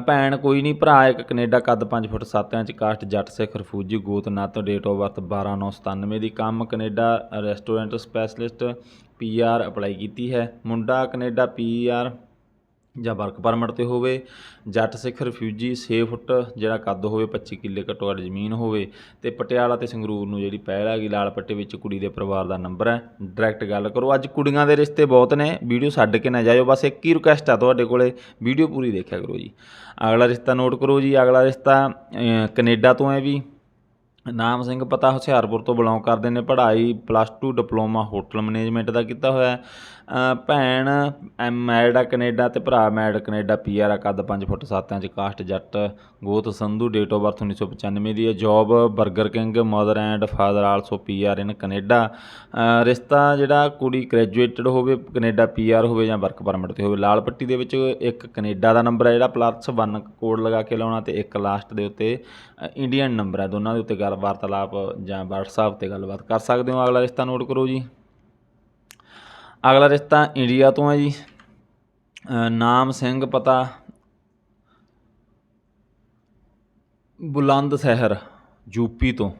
ਭੈਣ ਕੋਈ ਨਹੀਂ, ਭਰਾ ਇੱਕ ਕੈਨੇਡਾ ਕੱਦ 5 foot 7 inch, caste Jatt Sikh ਰਫੂਜੀ ਗੋਤ ਨੱਤ ਡੇਟ ਆਫ ਬਰਥ 12997 ਦੀ ਕੰਮ Canada restaurant specialist PR apply ਕੀਤੀ ਹੈ। ਮੁੰਡਾ ਕੈਨੇਡਾ ਪੀਆਰ ਜਾਂ ਵਰਕ ਪਰਮਿਟ ਤੇ ਹੋਵੇ ਜੱਟ ਸਿੱਖ ਰਿਫਿਊਜੀ 6 ਫੁੱਟ ਜਿਹੜਾ ਕੱਦ ਹੋਵੇ 25 ਕਿੱਲੇ ਘੱਟੋ ਘੱਟ ਜ਼ਮੀਨ ਹੋਵੇ ਤੇ ਪਟਿਆਲਾ ਤੇ ਸੰਗਰੂਰ ਨੂੰ ਜਿਹੜੀ ਪਹਿਲ ਹੈਗੀ ਲਾਲ ਪੱਟੇ ਵਿੱਚ ਕੁੜੀ ਦੇ ਪਰਿਵਾਰ ਦਾ ਨੰਬਰ ਹੈ। ਡਾਇਰੈਕਟ ਗੱਲ ਕਰੋ ਅੱਜ ਕੁੜੀਆਂ ਦੇ ਰਿਸ਼ਤੇ ਬਹੁਤ ਨੇ ਵੀਡੀਓ ਛੱਡ ਕੇ ਨਾ ਜਾਇਓ ਬਸ ਇੱਕ ਹੀ ਰਿਕੁਐਸਟ ਆ ਤੁਹਾਡੇ ਕੋਲੇ ਵੀਡੀਓ ਪੂਰੀ ਦੇਖਿਆ ਕਰੋ ਜੀ। ਅਗਲਾ ਰਿਸ਼ਤਾ ਨੋਟ ਕਰੋ ਜੀ ਅਗਲਾ ਰਿਸ਼ਤਾ ਅਹ, ਕੈਨੇਡਾ ਤੋਂ ਹੈ ਵੀ। ਨਾਮ ਸਿੰਘ ਪਤਾ ਹੁਸ਼ਿਆਰਪੁਰ ਤੋਂ ਬਿਲੋਂਗ ਕਰਦੇ ਨੇ ਪੜ੍ਹਾਈ ਪਲੱਸ 2 ਡਿਪਲੋਮਾ ਹੋਟਲ ਮੈਨੇਜਮੈਂਟ ਦਾ ਕੀਤਾ ਹੋਇਆ ਹੈ। ਭੈਣ, ਐਮ ਮੈਰਿਡ ਆ ਕੈਨੇਡਾ ਅਤੇ ਭਰਾ ਮੈਰਿਡ ਕੈਨੇਡਾ ਪੀਆਰ ਆ ਕੱਦ 5 ਫੁੱਟ 7 ਇੰਚ, ਕਾਸਟ ਜੱਟ, ਗੋਤ ਸੰਧੂ ਡੇਟ ਆਫ ਬਰਥ 1995 ਦੀ ਹੈ job 버ਗਰ King mother and father also PR in Canada. ਰਿਸ਼ਤਾ ਜਿਹੜਾ ਕੁੜੀ ਗ੍ਰੈਜੂਏਟਡ ਹੋਵੇ, ਕੈਨੇਡਾ ਪੀਆਰ ਹੋਵੇ ਜਾਂ ਵਰਕ ਪਰਮਿਟ ਤੇ ਹੋਵੇ, ਲਾਲ ਪੱਟੀ ਦੇ ਵਿੱਚ ਇੱਕ ਕੈਨੇਡਾ ਦਾ ਨੰਬਰ ਹੈ ਜਿਹੜਾ ਪਲੱਸ 1 ਕੋਡ ਲਗਾ ਕੇ ਲਾਉਣਾ ਤੇ ਇੱਕ ਲਾਸਟ ਦੇ ਉੱਤੇ ਇੰਡੀਅਨ ਨੰਬਰ ਹੈ, ਦੋਨਾਂ ਦੇ ਉੱਤੇ ਗੱਲ ਵਾਰਤਾਲਾਪ ਜਾਂ WhatsApp ਤੇ ਗੱਲਬਾਤ ਕਰ ਸਕਦੇ ਹੋ। ਅਗਲਾ ਰਿਸ਼ਤਾ ਨੋਟ ਕਰੋ ਜੀ। ਅਗਲਾ ਰਿਸ਼ਤਾ ਇੰਡੀਆ ਤੋਂ ਹੈ ਜੀ। ਨਾਮ ਸਿੰਘ ਪਤਾ। ਬੁਲੰਦ ਸ਼ਹਿਰ, ਯੂਪੀ ਤੋਂ।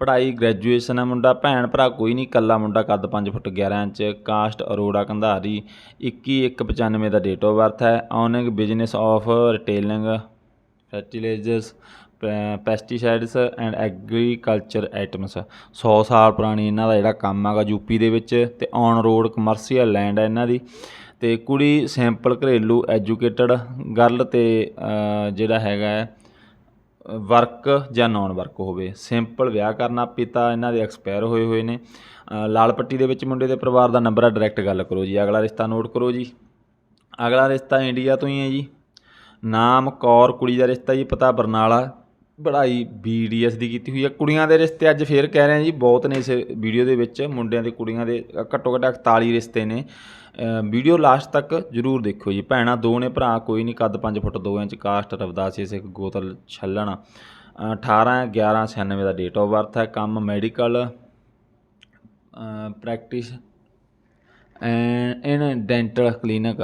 ਪੜ੍ਹਾਈ ਗ੍ਰੈਜੂਏਸ਼ਨ ਹੈ ਮੁੰਡਾ। ਭੈਣ ਭਰਾ ਕੋਈ ਨਹੀਂ, ਇਕੱਲਾ ਮੁੰਡਾ, ਕੱਦ 5 foot 11 inch, caste Arora Kandhari 2195 ਦਾ ਡੇਟ ਆਫ ਬਰਥ ਹੈ। Owning business of retailing fertilisers pesticides and agriculture items 100 ਸਾਲ ਪੁਰਾਣੀ ਇਹਨਾਂ ਦਾ ਜਿਹੜਾ ਕੰਮ ਹੈਗਾ ਯੂਪੀ ਦੇ ਵਿੱਚ ਤੇ ਔਨ ਰੋਡ ਕਮਰਸ਼ੀਅਲ ਲੈਂਡ ਹੈ ਇਹਨਾਂ ਦੀ। ਤੇ ਕੁੜੀ ਸਿੰਪਲ ਘਰੇਲੂ ਐਜੂਕੇਟਡ ਗਰਲ ਤੇ ਜਿਹੜਾ ਹੈਗਾ ਵਰਕ ਜਾਂ ਨਾਨ ਵਰਕ ਹੋਵੇ। ਸਿੰਪਲ ਵਿਆਹ ਕਰਨਾ ਪਿਤਾ ਇਹਨਾਂ ਦੇ ਐਕਸਪਾਇਰ ਹੋਏ ਹੋਏ ਨੇ। ਲਾਲ ਪੱਟੀ ਦੇ ਵਿੱਚ ਮੁੰਡੇ ਦੇ ਪਰਿਵਾਰ ਦਾ ਨੰਬਰ ਹੈ ਡਾਇਰੈਕਟ ਗੱਲ ਕਰੋ ਜੀ। ਅਗਲਾ ਰਿਸ਼ਤਾ ਨੋਟ ਕਰੋ ਜੀ। ਅਗਲਾ ਰਿਸ਼ਤਾ ਇੰਡੀਆ ਤੋਂ ਹੀ ਹੈ ਜੀ। ਨਾਮ ਕੌਰ ਕੁੜੀ ਦਾ ਰਿਸ਼ਤਾ ਜੀ, ਪਤਾ ਬਰਨਾਲਾ। ਪੜ੍ਹਾਈ ਬੀਡੀਐਸ ਦੀ ਕੀਤੀ ਹੋਈ ਹੈ ਕੁੜੀਆਂ ਦੇ ਰਿਸ਼ਤੇ ਅੱਜ ਫੇਰ ਕਹਿ ਰਹੇ ਹਾਂ ਜੀ ਬਹੁਤ ਨੇ ਇਸ ਵੀਡੀਓ ਦੇ ਵਿੱਚ। ਮੁੰਡਿਆਂ ਦੇ ਕੁੜੀਆਂ ਦੇ ਘੱਟੋ ਘੱਟ 41 ਰਿਸ਼ਤੇ ਨੇ। ਵੀਡੀਓ ਲਾਸਟ ਤੱਕ ਜਰੂਰ ਦੇਖੋ ਜੀ। ਭੈਣਾਂ ਦੋ ਨੇ ਭਰਾ ਕੋਈ ਨਹੀਂ। ਕੱਦ 5 foot 2 inch caste Ravidasi Sikh ਗੋਤਲ Chhallan. ਅ, 18 11 96 ਦਾ ਡੇਟ ਆਫ ਬਰਥ ਹੈ। ਕੰਮ medical practice in dental clinic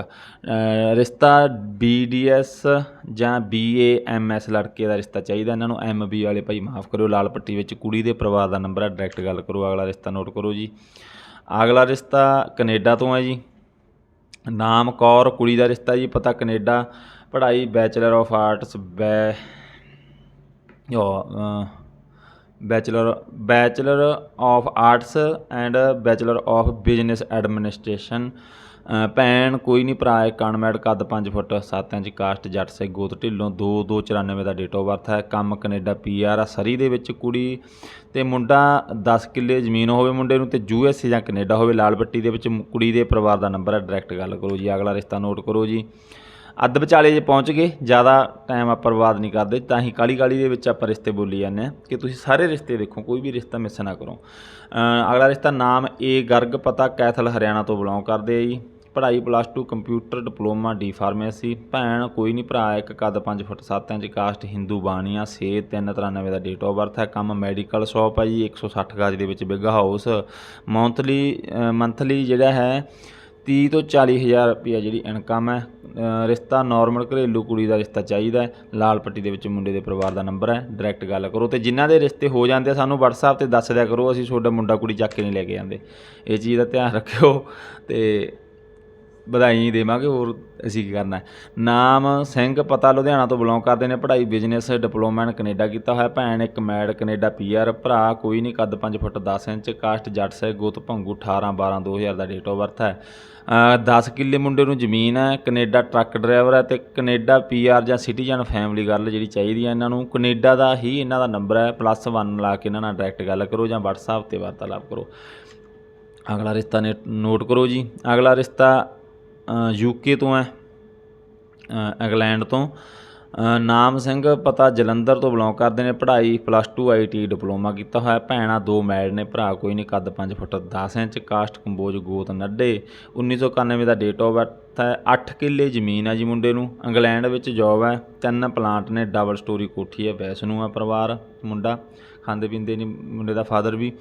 ਰਿਸ਼ਤਾ ਬੀਡੀਐਸ ਜਾਂ ਬੀਏਐਮਐਸ ਲੜਕੇ ਦਾ ਰਿਸ਼ਤਾ ਚਾਹੀਦਾ। ਇਹਨਾਂ ਨੂੰ ਐਮਬੀ ਵਾਲੇ ਭਾਈ ਮਾਫ ਕਰਿਓ, ਲਾਲ ਪੱਟੀ ਵਿੱਚ ਕੁੜੀ ਦੇ ਪਰਿਵਾਰ ਦਾ ਨੰਬਰ ਹੈ ਡਾਇਰੈਕਟ ਗੱਲ ਕਰੋ, ਅਗਲਾ ਰਿਸ਼ਤਾ ਨੋਟ ਕਰੋ ਜੀ। ਅਗਲਾ ਰਿਸ਼ਤਾ ਕੈਨੇਡਾ ਤੋਂ ਹੈ ਜੀ। ਨਾਮ ਕੌਰ, ਕੁੜੀ ਦਾ ਰਿਸ਼ਤਾ ਜੀ, ਪਤਾ ਕੈਨੇਡਾ। ਪੜ੍ਹਾਈ ਬੈਚਲਰ ਆਫ ਆਰਟਸ ਬੈ bachelor bachelor of arts and bachelor of business administration ਭੈਣ, ਕੋਈ ਨਹੀਂ ਭਰਾ ਹੈ ਕਨਮੈਡ ਕੱਦ 5 ਫੁੱਟ 7 ਇੰਚ ਕਾਸਟ ਜੱਟ ਸੇ ਗੋਤ ਢਿੱਲੋਂ 2 294 ਦਾ ਡੇਟ ਆਫ ਬਰਥ ਹੈ। ਕੰਮ ਕੈਨੇਡਾ ਪੀਆਰ ਆ, ਸਰੀ ਦੇ ਵਿੱਚ ਕੁੜੀ ਤੇ ਮੁੰਡਾ 10 ਕਿੱਲੇ ਜ਼ਮੀਨ ਹੋਵੇ ਮੁੰਡੇ ਨੂੰ ਤੇ ਯੂਐਸ ਜਾਂ ਕੈਨੇਡਾ ਹੋਵੇ, ਲਾਲ ਪੱਟੀ ਦੇ ਵਿੱਚ ਕੁੜੀ ਦੇ ਪਰਿਵਾਰ ਦਾ ਨੰਬਰ ਹੈ। ਡਾਇਰੈਕਟ ਗੱਲ ਕਰੋ ਜੀ, ਅਗਲਾ ਰਿਸ਼ਤਾ ਨੋਟ ਕਰੋ ਜੀ। ਅੱਧ ਵਿਚਾਲੇ ਜੇ ਪਹੁੰਚ ਗਏ, ਜ਼ਿਆਦਾ ਟਾਈਮ ਆਪਾਂ ਬਰਬਾਦ ਨਹੀਂ ਕਰਦੇ, ਤਾਂ ਹੀ ਕਾਲੀ ਕਾਲੀ ਦੇ ਵਿੱਚ ਆਪਾਂ ਰਿਸ਼ਤੇ ਬੋਲੀ ਜਾਂਦੇ ਆ ਕਿ ਤੁਸੀਂ ਸਾਰੇ ਰਿਸ਼ਤੇ ਦੇਖੋ ਕੋਈ ਵੀ ਰਿਸ਼ਤਾ ਮਿਸ ਨਾ ਕਰੋ। ਅਗਲਾ ਰਿਸ਼ਤਾ ਨਾਮ ਏ ਗਰਗ ਪਤਾ ਕੈਥਲ, ਹਰਿਆਣਾ ਤੋਂ ਬਿਲੋਂਗ ਕਰਦੇ ਆ ਜੀ। ਪੜ੍ਹਾਈ plus 2 computer diploma D pharmacy ਭੈਣ, ਕੋਈ ਨਹੀਂ ਭਰਾ, ਇੱਕ ਕੱਦ 5 foot 7 inch, caste Hindu Bania ਸੇ 393 ਦਾ ਡੇਟ ਆਫ ਬਰਥ ਹੈ। ਕੰਮ ਮੈਡੀਕਲ ਸ਼ਾਪ ਹੈ ਜੀ 160 ਗਜ ਦੇ ਵਿੱਚ ਬਿਗ ਹਾਊਸ ਮੰਥਲੀ ਮੰਥਲੀ ਜਿਹੜਾ ਹੈ 30 ਤੋਂ 40 ਹਜ਼ਾਰ ਰੁਪਈਆ ਜਿਹੜੀ ਇਨਕਮ ਹੈ। ਰਿਸ਼ਤਾ ਨਾਰਮਲ ਘਰੇਲੂ ਕੁੜੀ ਦਾ ਰਿਸ਼ਤਾ ਚਾਹੀਦਾ ਹੈ। ਲਾਲ ਪੱਟੀ ਦੇ ਵਿੱਚ ਮੁੰਡੇ ਦੇ ਪਰਿਵਾਰ ਦਾ ਨੰਬਰ ਹੈ। ਡਾਇਰੈਕਟ ਗੱਲ ਕਰੋ ਤੇ ਜਿਨ੍ਹਾਂ ਦੇ ਰਿਸ਼ਤੇ ਹੋ ਜਾਂਦੇ ਆ, ਸਾਨੂੰ WhatsApp ਤੇ ਦੱਸ ਦਿਆ ਕਰੋ, ਅਸੀਂ ਤੁਹਾਡਾ ਮੁੰਡਾ ਕੁੜੀ ਚੱਕ ਕੇ ਨਹੀਂ ਲੈ ਕੇ ਜਾਂਦੇ ਇਹ ਚੀਜ਼ ਦਾ ਧਿਆਨ ਰੱਖਿਓ ਤੇ ਵਧਾਈ ਦੇਵਾਂਗੇ ਹੋਰ ਅਸੀਂ ਕੀ ਕਰਨਾ ਨਾਮ ਸਿੰਘ ਪਤਾ ਲੁਧਿਆਣਾ ਤੋਂ ਬਿਲੋਂਗ ਕਰਦੇ ਨੇ ਪੜ੍ਹਾਈ ਬਿਜ਼ਨਸ ਡਿਪਲੋਮਾ ਇਨ ਕੈਨੇਡਾ ਕੀਤਾ ਹੋਇਆ ਭੈਣ ਇੱਕ ਮੈਡ ਕੈਨੇਡਾ ਪੀਆਰ ਭਰਾ ਕੋਈ ਨਹੀਂ ਕੱਦ 5 ਫੁੱਟ 10 ਇੰਚ ਕਾਸਟ ਜੱਟ ਸੇ ਗੋਤ ਭੰਗੂ 18 12 2000 ਦਾ ਡੇਟ ਆਫ ਬਰਥ ਹੈ। ਅ, 10 ਕਿੱਲੇ ਮੁੰਡੇ ਨੂੰ ਜ਼ਮੀਨ ਹੈ ਕੈਨੇਡਾ ਟਰੱਕ ਡਰਾਈਵਰ ਹੈ ਤੇ ਕੈਨੇਡਾ ਪੀਆਰ ਜਾਂ ਸਿਟੀਜ਼ਨ ਫੈਮਿਲੀ ਗੱਲ ਜਿਹੜੀ ਚਾਹੀਦੀ ਹੈ ਇਹਨਾਂ ਨੂੰ। ਕੈਨੇਡਾ ਦਾ ਹੀ ਇਹਨਾਂ ਦਾ ਨੰਬਰ ਹੈ ਪਲੱਸ 1 ਲਾ ਕੇ ਇਹਨਾਂ ਨਾਲ ਡਾਇਰੈਕਟ ਗੱਲ ਕਰੋ ਜਾਂ WhatsApp ਤੇ ਵਾਰਤਾਲਾਪ ਕਰੋ। ਅਗਲਾ ਰਿਸ਼ਤਾ ਨੇ ਨੋਟ ਕਰੋ ਜੀ। ਅਗਲਾ ਰਿਸ਼ਤਾ ਯੂਕੇ ਤੋਂ ਹੈ ਇੰਗਲੈਂਡ ਤੋਂ। ਨਾਮ ਸਿੰਘ ਪਤਾ ਜਲੰਧਰ ਤੋਂ ਬਿਲੋਂਗ ਕਰਦੇ ਨੇ, ਪੜ੍ਹਾਈ ਪਲੱਸ 2 ਆਈਟੀ ਡਿਪਲੋਮਾ ਕੀਤਾ ਹੋਇਆ। ਭੈਣਾਂ ਦੋ ਮੈਡ ਨੇ, ਭਰਾ ਕੋਈ ਨਹੀਂ, ਕੱਦ 5 ਫੁੱਟ 10 ਇੰਚ, ਕਾਸਟ, ਕੰਬੋਜ, ਗੋਤ ਨੱਡੇ 1991 ਦਾ ਡੇਟ ਆਫ ਬਰਥ ਹੈ 8 ਕਿੱਲੇ ਜ਼ਮੀਨ ਹੈ ਜੀ ਮੁੰਡੇ ਨੂੰ। ਇੰਗਲੈਂਡ ਵਿੱਚ ਜੌਬ ਹੈ, ਤਿੰਨ ਪਲਾਂਟ ਨੇ ਡਬਲ ਸਟੋਰੀ ਕੋਠੀ ਹੈ, ਵੈਸਨੂੰ ਹੈ ਪਰਿਵਾਰ, ਮੁੰਡਾ, ਖਾਂਦੇ ਪੀਂਦੇ ਨਹੀਂ, ਮੁੰਡੇ ਦਾ ਫਾਦਰ ਵੀ।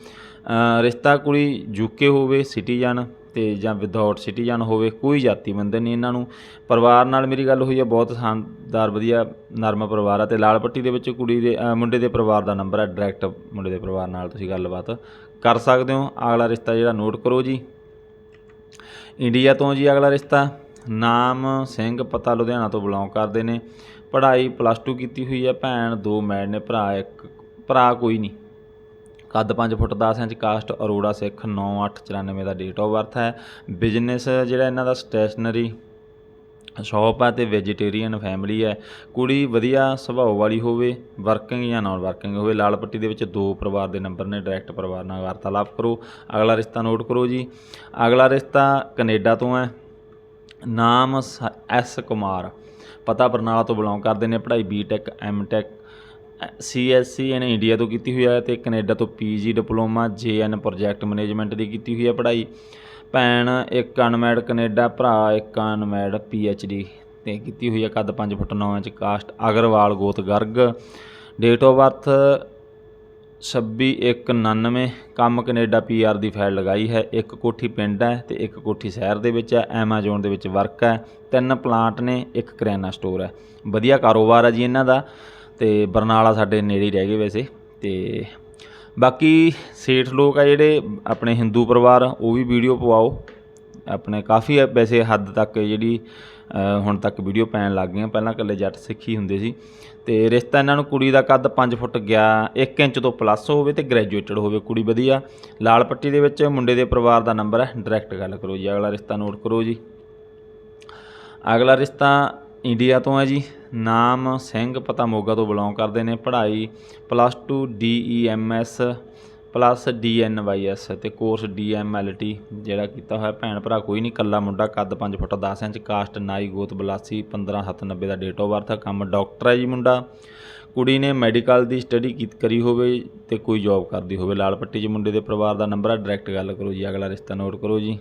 ਰਿਸ਼ਤਾ ਕੁੜੀ ਯੂਕੇ ਹੋਵੇ ਸਿਟੀਜ਼ਨ ਤੇ ਜਾਂ ਵਿਦਆਊਟ ਸਿਟੀਜ਼ਨ ਹੋਵੇ, ਕੋਈ ਜਾਤੀ ਬੰਧਨ ਨਹੀਂ ਇਹਨਾਂ ਨੂੰ। ਪਰਿਵਾਰ ਨਾਲ ਮੇਰੀ ਗੱਲ ਹੋਈ ਹੈ ਬਹੁਤ ਸ਼ਾਨਦਾਰ, ਵਧੀਆ, ਨਰਮ ਪਰਿਵਾਰ ਆ ਤੇ ਲਾਲ ਪੱਟੀ ਦੇ ਵਿੱਚ ਕੁੜੀ ਦੇ ਮੁੰਡੇ ਦੇ ਪਰਿਵਾਰ ਦਾ ਨੰਬਰ ਹੈ ਡਾਇਰੈਕਟ ਮੁੰਡੇ ਦੇ ਪਰਿਵਾਰ ਨਾਲ ਤੁਸੀਂ ਗੱਲਬਾਤ ਕਰ ਸਕਦੇ ਹੋ। ਅਗਲਾ ਰਿਸ਼ਤਾ ਜਿਹੜਾ ਨੋਟ ਕਰੋ ਜੀ। ਇੰਡੀਆ ਤੋਂ ਜੀ ਅਗਲਾ ਰਿਸ਼ਤਾ। ਨਾਮ ਸਿੰਘ ਪਤਾ ਲੁਧਿਆਣਾ ਤੋਂ ਬਿਲੋਂਗ ਕਰਦੇ ਨੇ। ਪੜ੍ਹਾਈ ਪਲੱਸ 2 ਕੀਤੀ ਹੋਈ ਹੈ ਭੈਣ, ਦੋ ਮੈਡ ਨੇ, ਭਰਾ ਇੱਕ, ਭਰਾ ਕੋਈ ਨਹੀਂ। ਕੱਦ 5 foot 10 inch, caste Arora Sikh 9894 ਦਾ ਡੇਟ ਆਫ ਬਰਥ ਹੈ। ਬਿਜ਼ਨਸ ਜਿਹੜਾ ਇਹਨਾਂ ਦਾ ਸਟੇਸ਼ਨਰੀ ਸ਼ੌਪ ਹੈ ਤੇ ਵੈਜੀਟੇਰੀਅਨ ਫੈਮਿਲੀ ਹੈ। ਕੁੜੀ ਵਧੀਆ ਸੁਭਾਅ ਵਾਲੀ ਹੋਵੇ ਵਰਕਿੰਗ ਜਾਂ ਨਾਨ ਵਰਕਿੰਗ ਹੋਵੇ, ਲਾਲ ਪੱਟੀ ਦੇ ਵਿੱਚ ਦੋ ਪਰਿਵਾਰ ਦੇ ਨੰਬਰ ਨੇ ਡਾਇਰੈਕਟ ਪਰਿਵਾਰ ਨਾਲ ਵਾਰਤਾਲਾਪ ਕਰੋ। ਅਗਲਾ ਰਿਸ਼ਤਾ ਨੋਟ ਕਰੋ ਜੀ। ਅਗਲਾ ਰਿਸ਼ਤਾ ਕੈਨੇਡਾ ਤੋਂ ਹੈ। ਨਾਮ ਸ- ਐਸ ਕੁਮਾਰ। ਪਤਾ ਬਰਨਾਲਾ ਤੋਂ ਬਿਲੋਂਗ ਕਰਦੇ ਨੇ, ਪੜ੍ਹਾਈ ਬੀਟੈਕ ਐਮਟੈਕ ਸੀਐਸਸੀ ਇਹਨੇ ਇੰਡੀਆ ਤੋਂ ਕੀਤੀ ਹੋਈ ਹੈ ਤੇ ਕੈਨੇਡਾ ਤੋਂ ਪੀਜੀ ਡਿਪਲੋਮਾ, ਜੇਐਨ ਪ੍ਰੋਜੈਕਟ ਮੈਨੇਜਮੈਂਟ ਦੀ ਕੀਤੀ ਹੋਈ ਹੈ ਪੜ੍ਹਾਈ। ਭੈਣ ਇੱਕ ਅਨਮੈਡ ਕੈਨੇਡਾ, ਭਰਾ ਇੱਕ ਅਨਮੈਡ ਪੀਐਚਡੀ ਤੇ ਕੀਤੀ ਹੋਈ ਹੈ ਕੱਦ 5 ਫੁੱਟ 9 ਇੰਚ ਕਾਸਟ। ਅਗਰਵਾਲ ਗੋਤ ਗਰਗ। ਡੇਟ ਆਫ ਬਰਥ 26199 ਕੰਮ ਕੈਨੇਡਾ ਪੀਆਰ ਦੀ ਫਾਈਲ ਲਗਾਈ ਹੈ। ਇੱਕ ਕੋਠੀ ਪਿੰਡ ਹੈ ਤੇ ਇੱਕ ਕੋਠੀ ਸ਼ਹਿਰ ਦੇ ਵਿੱਚ ਹੈ। ਐਮਾਜ਼ੋਨ ਦੇ ਵਿੱਚ ਵਰਕ ਹੈ। ਤਿੰਨ ਪਲਾਂਟ ਨੇ, ਇੱਕ ਕਰਿਆਨਾ ਸਟੋਰ ਹੈ। ਵਧੀਆ ਕਾਰੋਬਾਰ ਹੈ ਜੀ ਇਹਨਾਂ ਦਾ। ਤੇ ਬਰਨਾਲਾ ਸਾਡੇ ਨੇੜੇ ਹੀ ਰਹਿ ਗਏ ਵੈਸੇ ਤੇ ਬਾਕੀ ਸੇਠ ਲੋਕ ਆ ਜਿਹੜੇ ਆਪਣੇ ਹਿੰਦੂ ਪਰਿਵਾਰ ਉਹ ਵੀ ਵੀਡੀਓ ਪਵਾਓ। ਆਪਣੇ ਕਾਫੀ ਵੈਸੇ ਹੱਦ ਤੱਕ ਜਿਹੜੀ ਹੁਣ ਤੱਕ ਵੀਡੀਓ ਪੈਣ ਲੱਗ ਗਈਆਂ। ਪਹਿਲਾਂ ਇਕੱਲੇ ਜੱਟ ਸਿੱਖੀ ਹੁੰਦੇ ਸੀ। ਤੇ ਰਿਸ਼ਤਾ ਇਹਨਾਂ ਨੂੰ ਕੁੜੀ ਦਾ ਕੱਦ 5 ਫੁੱਟ ਗਿਆ 1 ਇੰਚ ਤੋਂ ਪਲੱਸ ਹੋਵੇ ਤੇ ਗ੍ਰੈਜੂਏਟਡ ਹੋਵੇ ਕੁੜੀ ਵਧੀਆ। ਲਾਲ ਪੱਟੀ ਦੇ ਵਿੱਚ ਮੁੰਡੇ ਦੇ ਪਰਿਵਾਰ ਦਾ ਨੰਬਰ ਹੈ ਡਾਇਰੈਕਟ ਗੱਲ ਕਰੋ ਜੀ। ਅਗਲਾ ਰਿਸ਼ਤਾ ਨੋਟ ਕਰੋ ਜੀ। ਅਗਲਾ ਰਿਸ਼ਤਾ ਇੰਡੀਆ ਤੋਂ ਹੈ ਜੀ। ਨਾਮ ਸਿੰਘ ਪਤਾ ਮੋਗਾ ਤੋਂ ਬਿਲੋਂਗ ਕਰਦੇ ਨੇ, ਪੜ੍ਹਾਈ ਪਲੱਸ 2 ਡੀਈਐਮਐਸ ਪਲੱਸ ਡੀਐਨਵਾਈਐਸ ਤੇ ਕੋਰਸ ਡੀਐਮਐਲਟੀ ਜਿਹੜਾ ਕੀਤਾ ਹੋਇਆ ਭੈਣ ਭਰਾ, ਕੋਈ ਨਹੀਂ ਕੱਲਾ ਮੁੰਡਾ ਕੱਦ 5 ਫੁੱਟ 10 ਇੰਚ, ਕਾਸਟ ਨਾਈ, ਗੋਤ ਬਲਾਸੀ 15790 ਦਾ ਡੇਟ ਆਫ ਬਰਥ ਕੰਮ ਡਾਕਟਰ ਹੈ ਜੀ ਮੁੰਡਾ। ਕੁੜੀ ਨੇ ਮੈਡੀਕਲ ਦੀ ਸਟੱਡੀ ਕੀ ਕਰੀ ਹੋਵੇ ਤੇ ਕੋਈ ਜੌਬ ਕਰਦੀ ਹੋਵੇ। ਲਾਲ ਪੱਟੀ 'ਚ ਮੁੰਡੇ ਦੇ ਪਰਿਵਾਰ ਦਾ ਨੰਬਰ ਆ ਡਾਇਰੈਕਟ ਗੱਲ ਕਰੋ ਜੀ, ਅਗਲਾ ਰਿਸ਼ਤਾ ਨੋਟ ਕਰੋ ਜੀ।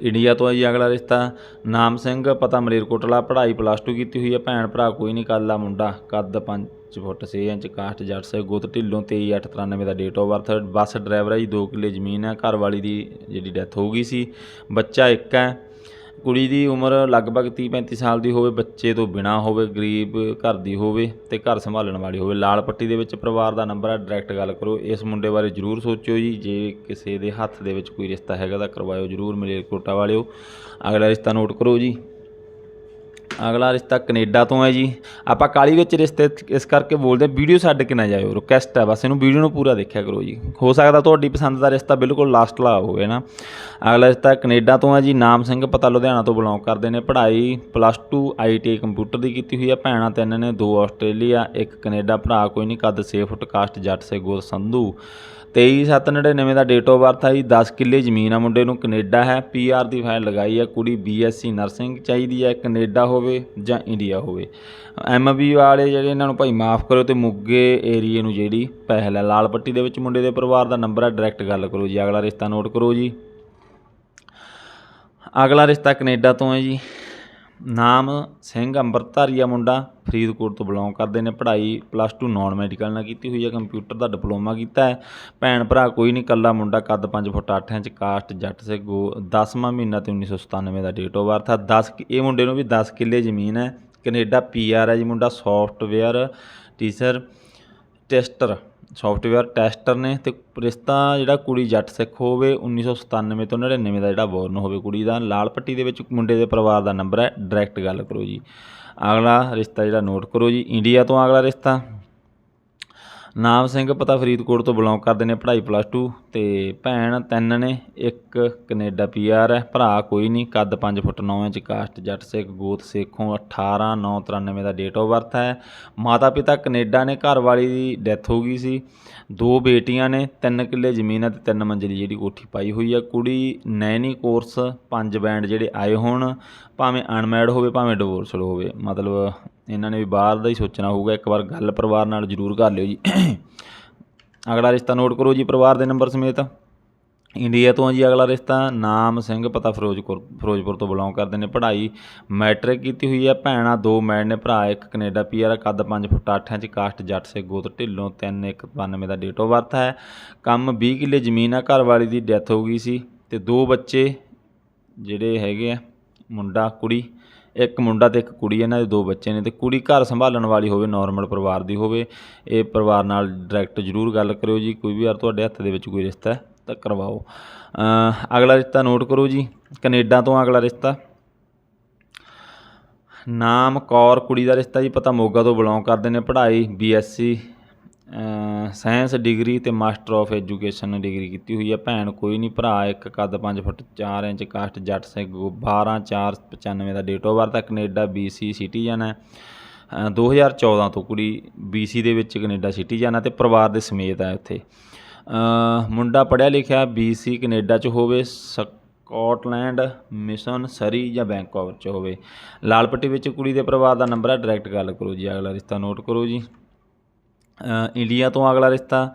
ਇੰਡੀਆ ਤੋਂ ਹੈ ਜੀ ਅਗਲਾ ਰਿਸ਼ਤਾ। ਨਾਮ ਸਿੰਘ, ਪਤਾ ਮਲੇਰਕੋਟਲਾ ਪੜ੍ਹਾਈ ਪਲੱਸ 2 ਕੀਤੀ ਹੋਈ ਹੈ। ਭੈਣ ਭਰਾ ਕੋਈ ਨਹੀਂ ਕੱਲਾ ਮੁੰਡਾ। ਕੱਦ 5 ਫੁੱਟ 6 ਇੰਚ, ਕਾਸਟ ਜੱਟ ਸੇ, ਗੁੱਤ ਢਿੱਲੋਂ 23893 ਦਾ date of birth bus driver ਹੈ ਜੀ 2 ਕਿੱਲੇ ਜ਼ਮੀਨ ਹੈ। ਘਰ ਵਾਲੀ ਦੀ ਜਿਹੜੀ ਡੈਥ ਹੋ ਗਈ ਸੀ। ਬੱਚਾ ਇੱਕ ਹੈ। ਕੁੜੀ ਦੀ ਉਮਰ ਲਗਭਗ 30 35 ਸਾਲ ਦੀ ਹੋਵੇ, ਬੱਚੇ ਤੋਂ ਬਿਨਾ ਹੋਵੇ, ਗਰੀਬ ਘਰ ਦੀ ਹੋਵੇ ਤੇ ਘਰ ਸੰਭਾਲਣ ਵਾਲੀ ਹੋਵੇ। ਲਾਲ ਪੱਟੀ ਦੇ ਵਿੱਚ ਪਰਿਵਾਰ ਦਾ ਨੰਬਰ ਹੈ ਡਾਇਰੈਕਟ ਗੱਲ ਕਰੋ। ਇਸ ਮੁੰਡੇ ਬਾਰੇ ਜਰੂਰ ਸੋਚਿਓ ਜੀ। ਜੇ ਕਿਸੇ ਦੇ ਹੱਥ ਦੇ ਵਿੱਚ ਕੋਈ ਰਿਸ਼ਤਾ ਹੈਗਾ ਤਾਂ ਕਰਵਾਇਓ ਜਰੂਰ ਮਲੇਰਕੋਟਾ ਵਾਲਿਓ। ਅਗਲਾ ਰਿਸ਼ਤਾ ਨੋਟ ਕਰੋ ਜੀ। ਅਗਲਾ ਰਿਸ਼ਤਾ ਕੈਨੇਡਾ ਤੋਂ ਹੈ ਜੀ। ਆਪਾਂ ਕਾਲੀ ਵਿੱਚ ਰਿਸ਼ਤੇ ਇਸ ਕਰਕੇ ਬੋਲਦੇ ਹਾਂ ਵੀਡੀਓ ਛੱਡ ਕੇ ਨਾ ਜਾਇਓ ਰਿਕਵੈਸਟ ਹੈ, ਬਸ ਇਹਨੂੰ ਵੀਡੀਓ ਨੂੰ ਪੂਰਾ ਦੇਖਿਆ ਕਰੋ ਜੀ। ਹੋ ਸਕਦਾ ਤੁਹਾਡੀ ਪਸੰਦ ਦਾ ਰਿਸ਼ਤਾ ਬਿਲਕੁਲ ਲਾਸਟ ਲਾ ਹੋਵੇ ਨਾ। ਅਗਲਾ ਰਿਸ਼ਤਾ ਕੈਨੇਡਾ ਤੋਂ ਹੈ ਜੀ, ਨਾਮ ਸਿੰਘ ਪਤਾ ਲੁਧਿਆਣਾ ਤੋਂ ਬਿਲੋਂਗ ਕਰਦੇ ਨੇ। ਪੜ੍ਹਾਈ ਪਲੱਸ 2 ਆਈਟੀ ਕੰਪਿਊਟਰ ਦੀ ਕੀਤੀ ਹੋਈ ਹੈ। ਭੈਣਾਂ ਤਿੰਨ ਨੇ, ਦੋ ਆਸਟ੍ਰੇਲੀਆ, ਇੱਕ ਕੈਨੇਡਾ, ਭਰਾ ਕੋਈ ਨਹੀਂ, ਕੱਦ 6 ਫੁੱਟ ਕਾਸਟ ਜੱਟ ਸੇ ਗੋਤ ਸੰਧੂ। 23799 ਦਾ ਡੇਟ ਆਫ ਬਰਥ ਆ ਜੀ 10 ਕਿੱਲੇ ਜ਼ਮੀਨ ਆ ਮੁੰਡੇ ਨੂੰ, ਕੈਨੇਡਾ ਹੈ ਪੀਆਰ ਦੀ ਫਾਈਲ ਲਗਾਈ ਹੈ ਕੁੜੀ ਬੀਐਸਸੀ ਨਰਸਿੰਗ ਚਾਹੀਦੀ ਹੈ ਕੈਨੇਡਾ ਹੋਵੇ ਜਾਂ ਇੰਡੀਆ ਹੋਵੇ। ਐਮਬੀ ਵਾਲੇ ਜਿਹੜੇ ਇਹਨਾਂ ਨੂੰ ਭਾਈ ਮਾਫ ਕਰੋ ਤੇ ਮੁੱਗੇ ਏਰੀਏ ਨੂੰ ਜਿਹੜੀ ਪਹਿਲ ਹੈ ਲਾਲ ਪੱਟੀ ਦੇ ਵਿੱਚ ਮੁੰਡੇ ਦੇ ਪਰਿਵਾਰ ਦਾ ਨੰਬਰ ਹੈ ਡਾਇਰੈਕਟ ਗੱਲ ਕਰੋ ਜੀ, ਅਗਲਾ ਰਿਸ਼ਤਾ ਨੋਟ ਕਰੋ ਜੀ। ਅਗਲਾ ਰਿਸ਼ਤਾ ਕੈਨੇਡਾ ਤੋਂ ਹੈ ਜੀ। ਨਾਮ ਸਿੰਘ ਅੰਮ੍ਰਿਤਧਾਰੀਆ ਮੁੰਡਾ ਫਰੀਦਕੋਟ ਤੋਂ ਬਿਲੋਂਗ ਕਰਦੇ ਨੇ, ਪੜ੍ਹਾਈ ਪਲੱਸ 2 ਨਾਨ ਮੈਡੀਕਲ ਨਾਲ ਕੀਤੀ ਹੋਈ ਹੈ ਕੰਪਿਊਟਰ ਦਾ ਡਿਪਲੋਮਾ ਕੀਤਾ ਹੈ। ਭੈਣ ਭਰਾ ਕੋਈ ਨਹੀਂ ਕੱਲਾ ਮੁੰਡਾ ਕੱਦ 5 ਫੁੱਟ 8 ਇੰਚ, ਕਾਸਟ ਜੱਟ ਸੇ, ਗੋ 10ਵਾਂ ਮਹੀਨਾ ਤੇ 1997 ਦਾ ਡੇਟ ਆਫ ਬਰਥ ਆ। 10 ਇਹ ਮੁੰਡੇ ਨੂੰ ਵੀ 10 ਕਿੱਲੇ ਜ਼ਮੀਨ ਹੈ। ਕੈਨੇਡਾ ਪੀਆਰ ਹੈ ਜੀ ਮੁੰਡਾ software teacher tester software tester ਨੇ ਅਤੇ ਰਿਸ਼ਤਾ ਜਿਹੜਾ ਕੁੜੀ ਜੱਟ ਸਿੱਖ ਹੋਵੇ 1997 ਤੋਂ 99 ਦਾ ਜਿਹੜਾ ਬੋਰਨ ਹੋਵੇ ਕੁੜੀ ਦਾ, ਲਾਲ ਪੱਟੀ ਦੇ ਵਿੱਚ ਮੁੰਡੇ ਦੇ ਪਰਿਵਾਰ ਦਾ ਨੰਬਰ ਹੈ ਡਾਇਰੈਕਟ ਗੱਲ ਕਰੋ ਜੀ। ਅਗਲਾ ਰਿਸ਼ਤਾ ਜਿਹੜਾ ਨੋਟ ਕਰੋ ਜੀ ਇੰਡੀਆ ਤੋਂ ਅਗਲਾ ਰਿਸ਼ਤਾ। ਨਾਮ ਸਿੰਘ ਪਤਾ ਫਰੀਦਕੋਟ ਤੋਂ ਬਿਲੋਂਗ ਕਰਦੇ ਨੇ, ਪੜ੍ਹਾਈ ਪਲੱਸ 2 ਤੇ ਭੈਣ ਤਿੰਨ ਨੇ, ਇੱਕ ਕੈਨੇਡਾ ਪੀਆਰ ਹੈ, ਭਰਾ ਕੋਈ ਨਹੀਂ, ਕੱਦ 5 ਫੁੱਟ 9 ਇੰਚ, ਕਾਸਟ ਜੱਟ ਸਿੱਖ, ਗੋਤ ਸੇਖੋਂ 18 993 ਦਾ ਡੇਟ ਆਫ ਬਰਥ ਹੈ। ਮਾਤਾ ਪਿਤਾ ਕੈਨੇਡਾ ਨੇ, ਘਰ ਵਾਲੀ ਦੀ ਡੈਥ ਹੋ ਗਈ ਸੀ। ਦੋ ਬੇਟੀਆਂ ਨੇ, ਤਿੰਨ ਕਿੱਲੇ ਜ਼ਮੀਨ ਹੈ ਤੇ ਤਿੰਨ ਮੰਜ਼ਲੀ ਜਿਹੜੀ ਕੋਠੀ ਪਾਈ ਹੋਈ ਹੈ। ਕੁੜੀ ਨੈਣੀ ਕੋਰਸ, ਪੰਜ ਬੈਂਡ ਜਿਹੜੇ ਆਏ ਹੋਣ, ਭਾਵੇਂ ਅਨਮੈਰਿਡ ਹੋਵੇ, ਭਾਵੇਂ ਡਿਵੋਰਸਡ ਹੋਵੇ, ਮਤਲਬ ਇਹਨਾਂ ਨੇ ਵੀ ਬਾਹਰ ਦਾ ਹੀ ਸੋਚਣਾ ਹੋਊਗਾ, ਇੱਕ ਵਾਰ ਗੱਲ ਪਰਿਵਾਰ ਨਾਲ ਜ਼ਰੂਰ ਕਰ ਲਿਓ ਜੀ। ਅਗਲਾ ਰਿਸ਼ਤਾ ਨੋਟ ਕਰੋ ਜੀ ਪਰਿਵਾਰ ਦੇ ਨੰਬਰ ਸਮੇਤ। ਇੰਡੀਆ ਤੋਂ ਜੀ ਅਗਲਾ ਰਿਸ਼ਤਾ, ਨਾਮ ਸਿੰਘ ਪਤਾ ਫਿਰੋਜ਼ਪੁਰ ਫਿਰੋਜ਼ਪੁਰ ਤੋਂ ਬਿਲੋਂਗ ਕਰਦੇ ਨੇ। ਪੜ੍ਹਾਈ ਮੈਟ੍ਰਿਕ ਕੀਤੀ ਹੋਈ ਹੈ, ਭੈਣਾਂ ਦੋ ਮੈਡ ਨੇ, ਭਰਾ ਇੱਕ ਕੈਨੇਡਾ, ਪੀਆਰ ਕੱਦ 5 ਫੁੱਟ 8 ਇੰਚ, ਕਾਸਟ ਜੱਟ ਸੇ ਗੋਤ ਢਿੱਲੋਂ 3192 ਦਾ ਡੇਟ ਆਫ ਬਰਥ ਹੈ। ਕੰਮ 20 ਕਿੱਲੇ ਜ਼ਮੀਨ ਆ, ਘਰ ਵਾਲੀ ਦੀ ਡੈਥ ਹੋ ਗਈ ਸੀ। ਤੇ ਦੋ ਬੱਚੇ ਜਿਹੜੇ ਹੈਗੇ ਆ, ਮੁੰਡਾ, ਕੁੜੀ ਇੱਕ ਮੁੰਡਾ ਤੇ ਇੱਕ ਕੁੜੀ, ਇਹਨਾਂ ਦੇ ਦੋ ਬੱਚੇ ਨੇ ਤੇ ਕੁੜੀ ਘਰ ਸੰਭਾਲਣ ਵਾਲੀ ਹੋਵੇ ਨਾਰਮਲ ਪਰਿਵਾਰ ਦੀ ਹੋਵੇ, ਇਹ ਪਰਿਵਾਰ ਨਾਲ ਡਾਇਰੈਕਟ ਜ਼ਰੂਰ ਗੱਲ ਕਰਿਓ ਜੀ, ਕੋਈ ਵੀ ਯਾਰ ਤੁਹਾਡੇ ਹੱਥ ਦੇ ਵਿੱਚ ਕੋਈ ਰਿਸ਼ਤਾ ਹੈ ਤਾਂ ਕਰਵਾਓ। ਅਗਲਾ ਰਿਸ਼ਤਾ ਨੋਟ ਕਰੋ ਜੀ, ਕੈਨੇਡਾ ਤੋਂ ਅਗਲਾ ਰਿਸ਼ਤਾ। ਨਾਮ ਕੌਰ ਕੁੜੀ ਦਾ ਰਿਸ਼ਤਾ ਜੀ, ਪਤਾ ਮੋਗਾ ਤੋਂ ਬਿਲੋਂਗ ਕਰਦੇ ਨੇ, ਪੜ੍ਹਾਈ ਬੀਐਸਸੀ ਸਾਇੰਸ ਡਿਗਰੀ ਤੇ ਮਾਸਟਰ ਆਫ ਐਜੂਕੇਸ਼ਨ ਡਿਗਰੀ ਕੀਤੀ ਹੋਈ ਹੈ ਭੈਣ ਕੋਈ ਨਹੀਂ ਭਰਾ ਇੱਕ ਕੱਦ 5 ਫੁੱਟ 4 ਇੰਚ ਕਾਸਟ ਜੱਟ ਸਿੰਘ 12 4 95 ਦਾ ਡੇਟ ਆਫ ਬਰਥ ਹੈ ਕੈਨੇਡਾ ਬੀਸੀ ਸਿਟੀਜ਼ਨ ਹੈ। ਅ, 2014 ਤੋਂ ਕੁੜੀ ਬੀਸੀ ਦੇ ਵਿੱਚ ਕੈਨੇਡਾ ਸਿਟੀਜ਼ਨ ਹੈ ਤੇ ਪਰਿਵਾਰ ਦੇ ਸਮੇਤ ਹੈ ਉੱਥੇ ਮੁੰਡਾ ਪੜ੍ਹਿਆ ਲਿਖਿਆ ਬੀਸੀ ਕੈਨੇਡਾ ਚ ਹੋਵੇ ਸਕਾਟਲੈਂਡ ਮਿਸ਼ਨ ਸਰੀ ਜਾਂ ਬੈਂਕਾਕ ਚ ਹੋਵੇ। ਲਾਲਪੱਟੀ ਵਿੱਚ ਕੁੜੀ ਦੇ ਪਰਿਵਾਰ ਦਾ ਨੰਬਰ ਹੈ ਡਾਇਰੈਕਟ ਗੱਲ ਕਰੋ ਜੀ ਅਗਲਾ ਰਿਸ਼ਤਾ ਨੋਟ ਕਰੋ ਜੀ। ਇੰਡੀਆ ਤੋਂ ਅਗਲਾ ਰਿਸ਼ਤਾ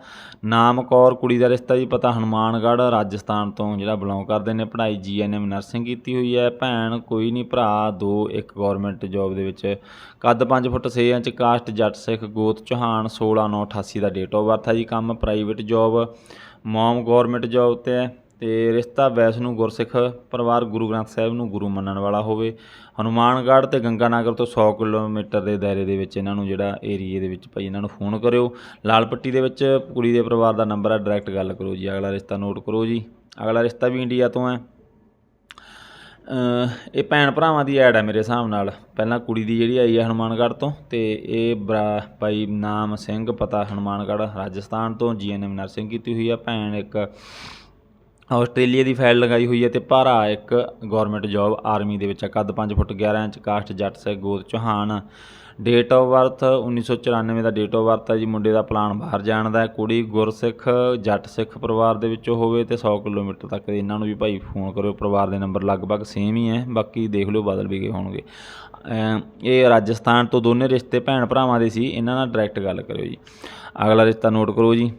ਨਾਮ ਕੌਰ, ਕੁੜੀ ਦਾ ਰਿਸ਼ਤਾ ਜੀ ਪਤਾ ਹਨੂਮਾਨਗੜ੍ਹ, ਰਾਜਸਥਾਨ ਤੋਂ ਜਿਹੜਾ ਬਿਲੋਂਗ ਕਰਦੇ ਨੇ, ਪੜ੍ਹਾਈ ਜੀਐਨਐਮ ਨਰਸਿੰਗ ਕੀਤੀ ਹੋਈ ਹੈ। ਭੈਣ, ਕੋਈ ਨਹੀਂ, ਭਰਾ, ਦੋ, ਇੱਕ ਗਵਰਨਮੈਂਟ ਜੌਬ ਦੇ ਵਿੱਚ ਕੱਦ 5 ਫੁੱਟ 6 ਇੰਚ, ਕਾਸਟ ਜੱਟ ਸਿੱਖ, ਗੋਤ ਚੌਹਾਨ 16988 ਦਾ ਡੇਟ ਆਫ ਬਰਥ ਹੈ ਜੀ। ਕੰਮ private job mom government job ਤੇ ਹੈ। ਤੇ ਰਿਸ਼ਤਾ ਵੈਸ਼ਨੂੰ ਗੁਰਸਿੱਖ ਪਰਿਵਾਰ ਗੁਰੂ ਗ੍ਰੰਥ ਸਾਹਿਬ ਨੂੰ ਗੁਰੂ ਮੰਨਣ ਵਾਲਾ ਹੋਵੇ। ਹਨੂਮਾਨਗੜ੍ਹ ਤੇ ਗੰਗਾਨਗਰ ਤੋਂ 100 ਕਿਲੋਮੀਟਰ ਦੇ ਦਾਇਰੇ ਦੇ ਵਿੱਚ ਇਹਨਾਂ ਨੂੰ ਜਿਹੜਾ ਏਰੀਏ ਦੇ ਵਿੱਚ ਭਾਈ ਇਹਨਾਂ ਨੂੰ ਫੋਨ ਕਰਿਓ। ਲਾਲ ਪੱਟੀ ਦੇ ਵਿੱਚ ਕੁੜੀ ਦੇ ਪਰਿਵਾਰ ਦਾ ਨੰਬਰ ਹੈ ਡਾਇਰੈਕਟ ਗੱਲ ਕਰੋ ਜੀ। ਅਗਲਾ ਰਿਸ਼ਤਾ ਨੋਟ ਕਰੋ ਜੀ। ਅਗਲਾ ਰਿਸ਼ਤਾ ਵੀ ਇੰਡੀਆ ਤੋਂ ਹੈ। ਇਹ ਭੈਣ ਭਰਾਵਾਂ ਦੀ ਐਡ ਹੈ ਮੇਰੇ ਹਿਸਾਬ ਨਾਲ। ਪਹਿਲਾਂ ਕੁੜੀ ਦੀ ਜਿਹੜੀ ਆਈ ਹੈ ਹਨੂਮਾਨਗੜ੍ਹ ਤੋਂ ਤੇ ਇਹ ਬਰਾ ਭਾਈ ਨਾਮ ਸਿੰਘ, ਪਤਾ ਹਨੂਮਾਨਗੜ੍ਹ, ਰਾਜਸਥਾਨ ਤੋਂ। ਜੀਐਨਐਮ ਨਰਸਿੰਗ ਕੀਤੀ ਹੋਈ ਹੈ ਭੈਣ ਇੱਕ ਆਸਟ੍ਰੇਲੀਆ ਦੀ ਫਾਈਲ ਲਗਾਈ ਹੋਈ ਹੈ ਤੇ ਭਰਾ ਇੱਕ ਗਵਰਨਮੈਂਟ ਜੌਬ ਆਰਮੀ ਦੇ ਵਿੱਚ ਆ। ਕੱਦ 5 ਫੁੱਟ 11 ਇੰਚ ਕਾਸਟ ਜੱਟ ਸੇ ਗੋਦ ਚੌਹਾਨ। ਡੇਟ ਆਫ ਬਰਥ 1994 ਦਾ ਡੇਟ ਆਫ ਬਰਥ ਹੈ ਜੀ। ਮੁੰਡੇ ਦਾ ਪਲਾਨ ਬਾਹਰ ਜਾਣ ਦਾ ਕੁੜੀ ਗੁਰਸਿੱਖ, ਜੱਟ ਸਿੱਖ ਪਰਿਵਾਰ ਦੇ ਵਿੱਚੋਂ ਹੋਵੇ ਤੇ 100 ਕਿਲੋਮੀਟਰ ਤੱਕ ਦੇ। ਇਹਨਾਂ ਨੂੰ ਵੀ ਭਾਈ ਫੋਨ ਕਰਿਓ। ਪਰਿਵਾਰ ਦੇ ਨੰਬਰ ਲਗਭਗ ਸੇਮ ਹੀ ਹੈ। ਬਾਕੀ ਦੇਖ ਲਿਓ, ਬਦਲ ਵੀ ਗਏ ਹੋਣਗੇ। ਇਹ ਰਾਜਸਥਾਨ ਤੋਂ ਦੋਨੇ ਰਿਸ਼ਤੇ ਭੈਣ ਭਰਾਵਾਂ ਦੇ ਸੀ। ਇਹਨਾਂ ਨਾਲ ਡਾਇਰੈਕਟ ਗੱਲ ਕਰਿਓ ਜੀ। ਅਗਲਾ ਰਿਸ਼ਤਾ ਨੋਟ ਕਰੋ ਜੀ।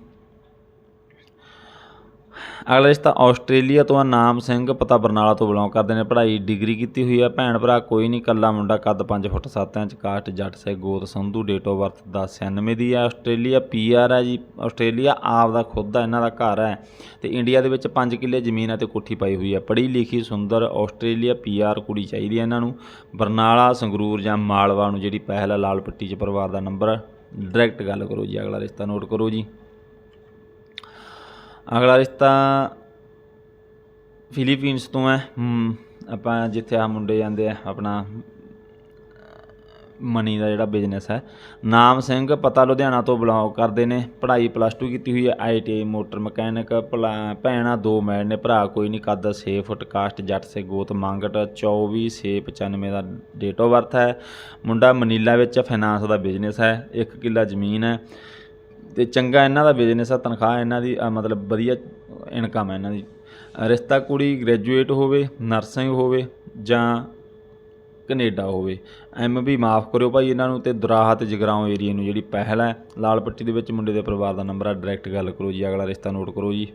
ਅਗਲਾ ਰਿਸ਼ਤਾ ਆਸਟ੍ਰੇਲੀਆ ਤੋਂ ਆ, ਨਾਮ ਸਿੰਘ, ਪਤਾ ਬਰਨਾਲਾ ਤੋਂ ਬਿਲੋਂਗ ਕਰਦੇ ਨੇ, ਪੜ੍ਹਾਈ ਡਿਗਰੀ ਕੀਤੀ ਹੋਈ ਆ, ਭੈਣ ਭਰਾ ਕੋਈ ਨਹੀਂ ਕੱਲਾ ਮੁੰਡਾ ਕੱਦ 5 ਫੁੱਟ 7 ਇੰਚ, ਕਾਸਟ, ਜੱਟ ਸੇ ਗੋਤ, ਸੰਧੂ ਡੇਟ ਆਫ ਬਰਥ 1096 ਦੀ ਆ, ਆਸਟ੍ਰੇਲੀਆ ਪੀਆਰ ਹੈ ਜੀ, ਆਸਟ੍ਰੇਲੀਆ ਆਪ ਦਾ ਖੁਦ ਦਾ ਇਹਨਾਂ ਦਾ ਘਰ ਹੈ ਤੇ ਇੰਡੀਆ ਦੇ ਵਿੱਚ 5 ਕਿੱਲੇ ਜ਼ਮੀਨ ਹੈ ਤੇ ਕੋਠੀ ਪਾਈ ਹੋਈ ਹੈ ਪੜ੍ਹੀ ਲਿਖੀ, ਸੁੰਦਰ, ਆਸਟ੍ਰੇਲੀਆ ਪੀਆਰ ਕੁੜੀ ਚਾਹੀਦੀ ਹੈ ਇਹਨਾਂ ਨੂੰ, ਬਰਨਾਲਾ, ਸੰਗਰੂਰ ਜਾਂ ਮਾਲਵਾ ਨੂੰ ਜਿਹੜੀ ਪਹਿਲ ਹੈ ਲਾਲ ਪੱਟੀ 'ਚ ਪਰਿਵਾਰ ਦਾ ਨੰਬਰ ਡਾਇਰੈਕਟ ਗੱਲ ਕਰੋ ਜੀ, ਅਗਲਾ ਰਿਸ਼ਤਾ ਨੋਟ ਕਰੋ ਜੀ। ਅਗਲਾ ਰਿਸ਼ਤਾ ਫਿਲੀਪੀਨਸ ਤੋਂ ਹੈ। ਆਪਾਂ ਜਿੱਥੇ ਆ ਮੁੰਡੇ ਜਾਂਦੇ ਆ, ਆਪਣਾ ਮਨੀ ਦਾ ਜਿਹੜਾ ਬਿਜ਼ਨਸ ਹੈ। ਨਾਮ ਸਿੰਘ ਪਤਾ ਲੁਧਿਆਣਾ ਤੋਂ ਬਿਲੋਂਗ ਕਰਦੇ ਨੇ। ਪੜ੍ਹਾਈ ਪਲੱਸ 2 ਕੀਤੀ ਹੋਈ ਹੈ। ਆਈਟੀਆਈ ਮੋਟਰ ਮਕੈਨਿਕ ਭਲਾ- ਭੈਣਾਂ ਦੋ ਮੈਡ ਨੇ, ਭਰਾ ਕੋਈ ਨਹੀਂ, ਕੱਦ 6 ਫੁੱਟ, ਕਾਸਟ, ਜੱਟ ਸੇ ਗੋਤ, ਮੰਗਟ 24 6 95 ਦਾ ਡੇਟ ਆਫ ਬਰਥ ਹੈ। ਮੁੰਡਾ ਮਨੀਲਾ ਵਿੱਚ ਫਾਈਨਾਂਸ ਦਾ ਬਿਜ਼ਨਸ ਹੈ। 1 ਕਿੱਲਾ ਜ਼ਮੀਨ ਹੈ। ਤੇ ਚੰਗਾ ਇਹਨਾਂ ਦਾ ਬਿਜ਼ਨਸ ਆ ਤਨਖਾਹ ਇਹਨਾਂ ਦੀ ਅ, ਮਤਲਬ ਵਧੀਆ ਇਨਕਮ ਹੈ ਇਹਨਾਂ ਦੀ। ਰਿਸ਼ਤਾ ਕੁੜੀ ਗ੍ਰੈਜੂਏਟ ਹੋਵੇ ਨਰਸਿੰਗ ਹੋਵੇ ਜਾਂ ਕੈਨੇਡਾ ਹੋਵੇ ਐਮ ਵੀ ਮਾਫ ਕਰਿਓ ਭਾਈ ਇਹਨਾਂ ਨੂੰ ਤੇ ਦੁਰਾਹਾ ਤੇ ਜਗਰਾਉਂ ਏਰੀਆ ਨੂੰ ਜਿਹੜੀ ਪਹਿਲ ਹੈ ਲਾਲ ਪੱਟੀ ਦੇ ਵਿੱਚ ਮੁੰਡੇ ਦੇ ਪਰਿਵਾਰ ਦਾ ਨੰਬਰ ਆ ਡਾਇਰੈਕਟ ਗੱਲ ਕਰੋ ਜੀ ਅਗਲਾ ਰਿਸ਼ਤਾ ਨੋਟ ਕਰੋ ਜੀ।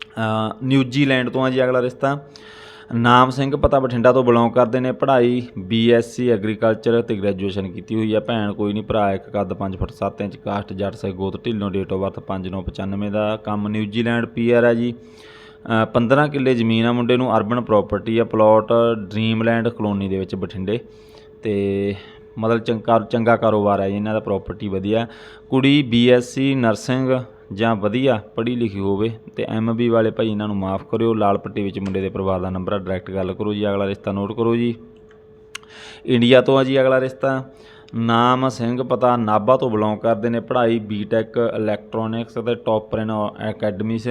ਅ, ਨਿਊਜ਼ੀਲੈਂਡ ਤੋਂ ਆ ਜੀ ਅਗਲਾ ਰਿਸ਼ਤਾ। ਨਾਮ ਸਿੰਘ ਪਤਾ ਬਠਿੰਡਾ ਤੋਂ ਬਿਲੋਂਗ ਕਰਦੇ ਨੇ ਪੜ੍ਹਾਈ ਬੀਐਸਸੀ ਐਗਰੀਕਲਚਰ ਤੇ ਗ੍ਰੈਜੂਏਸ਼ਨ ਕੀਤੀ ਹੋਈ ਹੈ ਭੈਣ ਕੋਈ ਨਹੀਂ ਭਰਾ ਇੱਕ ਕੱਦ 5 ਫੁੱਟ 7 ਇੰਚ ਕਾਸਟ ਜੱਟ ਸੇ ਗੋਤ ਢਿੱਲੋਂ ਡੇਟ ਆਫ ਬਰਥ 5995 ਦਾ ਕੰਮ ਨਿਊਜ਼ੀਲੈਂਡ ਪੀਆਰ ਹੈ ਜੀ। ਅ, 15 ਕਿੱਲੇ ਜ਼ਮੀਨ ਆ ਮੁੰਡੇ ਨੂੰ ਅਰਬਨ ਪ੍ਰਾਪਰਟੀ ਆ ਪਲਾਟ ਡ੍ਰੀਮਲੈਂਡ ਕਲੋਨੀ ਦੇ ਵਿੱਚ ਬਠਿੰਡੇ। ਤੇ ਮਤਲਬ ਚੰਗਾ ਚੰਗਾ ਕਾਰੋਬਾਰ ਹੈ ਜੀ ਇਹਨਾਂ ਦਾ ਪ੍ਰਾਪਰਟੀ ਵਧੀਆ। ਕੁੜੀ ਬੀਐਸਸੀ ਨਰਸਿੰਗ ਜਾਂ ਵਧੀਆ ਪੜ੍ਹੀ ਲਿਖੀ ਹੋਵੇ ਤੇ ਐਮਬੀ ਵਾਲੇ ਭਾਈ ਇਹਨਾਂ ਨੂੰ ਮਾਫ ਕਰਿਓ। ਲਾਲ ਪੱਟੀ ਵਿੱਚ ਮੁੰਡੇ ਦੇ ਪਰਿਵਾਰ ਦਾ ਨੰਬਰ ਆ, ਡਾਇਰੈਕਟ ਗੱਲ ਕਰੋ ਜੀ, ਅਗਲਾ ਰਿਸ਼ਤਾ ਨੋਟ ਕਰੋ ਜੀ। ਇੰਡੀਆ ਤੋਂ ਆ ਜੀ ਅਗਲਾ ਰਿਸ਼ਤਾ। ਨਾਮ ਸਿੰਘ ਪਤਾ ਨਾਭਾ ਤੋਂ ਬਿਲੋਂਗ ਕਰਦੇ ਨੇ, ਪੜ੍ਹਾਈ ਬੀਟੈਕ ਇਲੈਕਟ੍ਰੋਨਿਕਸ ਅਤੇ ਟੌਪਰ ਇਨ ਅਕੈਡਮੀਸ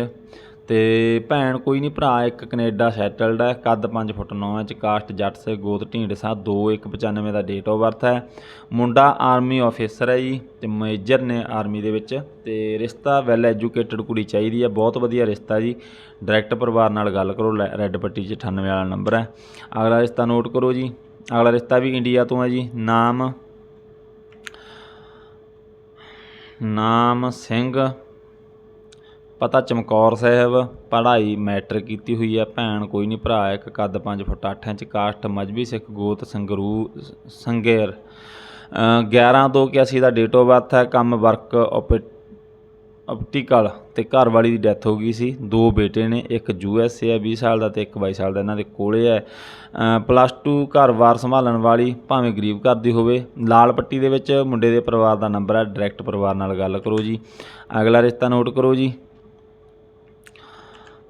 ਤੇ ਭੈਣ ਕੋਈ ਨਹੀਂ ਭਰਾ ਇੱਕ ਕੈਨੇਡਾ ਸੈਟਲਡ ਹੈ, ਕੱਦ 5 ਫੁੱਟ 9 ਇੰਚ, ਕਾਸਟ ਜੱਟ ਸੇ ਗੋਤ ਢੀਂਡਸਾ 2195 ਦਾ ਡੇਟ ਆਫ ਬਰਥ ਹੈ। ਮੁੰਡਾ ਆਰਮੀ ਆਫੀਸਰ ਹੈ ਜੀ ਤੇ ਮੇਜਰ ਨੇ ਆਰਮੀ ਦੇ ਵਿੱਚ ਤੇ ਰਿਸ਼ਤਾ ਵੈਲ ਐਜੂਕੇਟਡ ਕੁੜੀ ਚਾਹੀਦੀ ਹੈ, ਬਹੁਤ ਵਧੀਆ ਰਿਸ਼ਤਾ ਜੀ। ਡਾਇਰੈਕਟ ਪਰਿਵਾਰ ਨਾਲ ਗੱਲ ਕਰੋ, ਲੈ- ਰੈੱਡ ਪੱਟੀ 'ਚ 98 ਵਾਲਾ ਨੰਬਰ ਹੈ। ਅਗਲਾ ਰਿਸ਼ਤਾ ਨੋਟ ਕਰੋ ਜੀ। ਅਗਲਾ ਰਿਸ਼ਤਾ ਵੀ ਇੰਡੀਆ ਤੋਂ ਹੈ ਜੀ। ਨਾਮ ਨਾਮ ਸਿੰਘ ਪਤਾ ਚਮਕੌਰ ਸਾਹਿਬ, ਪੜ੍ਹਾਈ ਮੈਟਰ ਕੀਤੀ ਹੋਈ ਹੈ। ਭੈਣ ਕੋਈ ਨਹੀਂ ਭਰਾ, ਇੱਕ ਕੱਦ 5 foot 8 inch, caste Mazhabi Sikh ਗੋਤ ਸੰਗਰੂ ਸੰਗੇਰ। 11 ਦੋ 81 ਦਾ ਡੇਟ ਆਫ ਬਰਥ ਹੈ। ਕੰਮ ਵਰਕ ਆਪਟੀਕਲ ਤੇ ਘਰ ਵਾਲੀ ਦੀ ਡੈਥ ਹੋ ਗਈ ਸੀ। ਦੋ ਬੇਟੇ ਨੇ, ਇੱਕ ਯੂ ਐਸ ਏ ਹੈ 20 ਸਾਲ ਦਾ ਤੇ ਇੱਕ 22 ਸਾਲ ਦਾ, ਇਹਨਾਂ ਦੇ ਕੋਲੇ ਹੈ। ਪਲੱਸ 2 ਘਰ ਵਾਰ ਸੰਭਾਲਣ ਵਾਲੀ, ਭਾਵੇਂ ਗਰੀਬ ਘਰ ਦੀ ਹੋਵੇ। ਲਾਲ ਪੱਟੀ ਦੇ ਵਿੱਚ ਮੁੰਡੇ ਦੇ ਪਰਿਵਾਰ ਦਾ ਨੰਬਰ ਹੈ। ਡਾਇਰੈਕਟ ਪਰਿਵਾਰ ਨਾਲ ਗੱਲ ਕਰੋ ਜੀ। ਅਗਲਾ ਰਿਸ਼ਤਾ ਨੋਟ ਕਰੋ ਜੀ।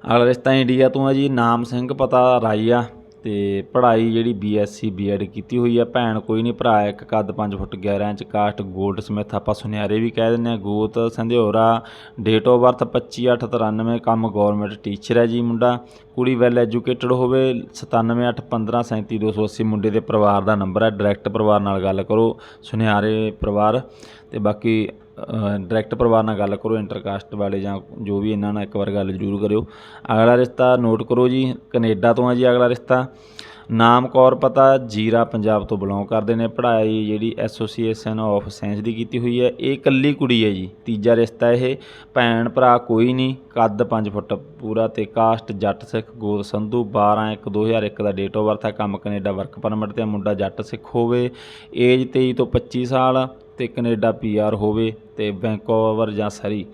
ਅਗਲਾ ਰਿਸ਼ਤਾ ਇੰਡੀਆ ਤੋਂ ਹੈ ਜੀ, ਨਾਮ ਸਿੰਘ, ਪਤਾ ਰਾਈ ਆ ਤੇ ਪੜ੍ਹਾਈ ਜਿਹੜੀ ਬੀਐਸਸੀ ਬੀਐਡ ਕੀਤੀ ਹੋਈ ਹੈ ਭੈਣ ਕੋਈ ਨਹੀਂ, ਭਰਾ ਇੱਕ ਕੱਦ 5 foot 11 inch, caste goldsmith ਆਪਾਂ ਸੁਨਿਆਰੇ ਵੀ ਕਹਿ ਦਿੰਦੇ ਆ। ਗੋਤ ਸੰਧਿਓਰਾ ਡੇਟ ਆਫ ਬਰਥ 25/8/93 ਕੰਮ ਗਵਰਨਮੈਂਟ ਟੀਚਰ ਹੈ ਜੀ ਮੁੰਡਾ। ਕੁੜੀ ਵੈਲ ਐਜੂਕੇਟਡ ਹੋਵੇ 9781537280 ਮੁੰਡੇ ਦੇ ਪਰਿਵਾਰ ਦਾ ਨੰਬਰ ਹੈ। ਡਾਇਰੈਕਟ ਪਰਿਵਾਰ ਨਾਲ ਗੱਲ ਕਰੋ, ਸੁਨਿਆਰੇ ਪਰਿਵਾਰ। ਤੇ ਬਾਕੀ ਡਾਇਰੈਕਟ ਪਰਿਵਾਰ ਨਾਲ ਗੱਲ ਕਰੋ ਇੰਟਰਕਾਸਟ ਵਾਲੇ ਜਾਂ ਜੋ ਵੀ ਇਹਨਾਂ ਨਾਲ ਇੱਕ ਵਾਰ ਗੱਲ ਜ਼ਰੂਰ ਕਰਿਓ। ਅਗਲਾ ਰਿਸ਼ਤਾ ਨੋਟ ਕਰੋ ਜੀ, ਕੈਨੇਡਾ ਤੋਂ ਆ ਜੀ ਅਗਲਾ ਰਿਸ਼ਤਾ। ਨਾਮ ਕੌਰ ਪਤਾ, ਜੀਰਾ ਪੰਜਾਬ ਤੋਂ ਬਿਲੋਂਗ ਕਰਦੇ ਨੇ। ਪੜ੍ਹਾਈ ਜਿਹੜੀ ਐਸੋਸੀਏਸ਼ਨ ਆਫ ਸਾਇੰਸ ਦੀ ਕੀਤੀ ਹੋਈ ਹੈ, ਇਹ ਇਕੱਲੀ ਕੁੜੀ ਹੈ ਜੀ। ਤੀਜਾ ਰਿਸ਼ਤਾ ਇਹ, ਭੈਣ ਭਰਾ ਕੋਈ ਨਹੀਂ, ਕੱਦ 5 ਫੁੱਟ ਪੂਰਾ ਤੇ ਕਾਸਟ ਜੱਟ ਸਿੱਖ ਗੋਤ ਸੰਧੂ 12 1 2001 ਦਾ ਡੇਟ ਆਫ ਬਰਥ ਹੈ। ਕੰਮ ਕੈਨੇਡਾ ਵਰਕ ਪਰਮਿਟ ਤੇ ਮੁੰਡਾ ਜੱਟ ਸਿੱਖ ਹੋਵੇ ਏਜ 23 ਤੋਂ 25 ਸਾਲ। ਤੇ ਕੈਨੇਡਾ ਪੀਆਰ ਹੋਵੇ ਤੇ ਵੈਂਕੂਵਰ ਜਾਂ ਸਰੀ।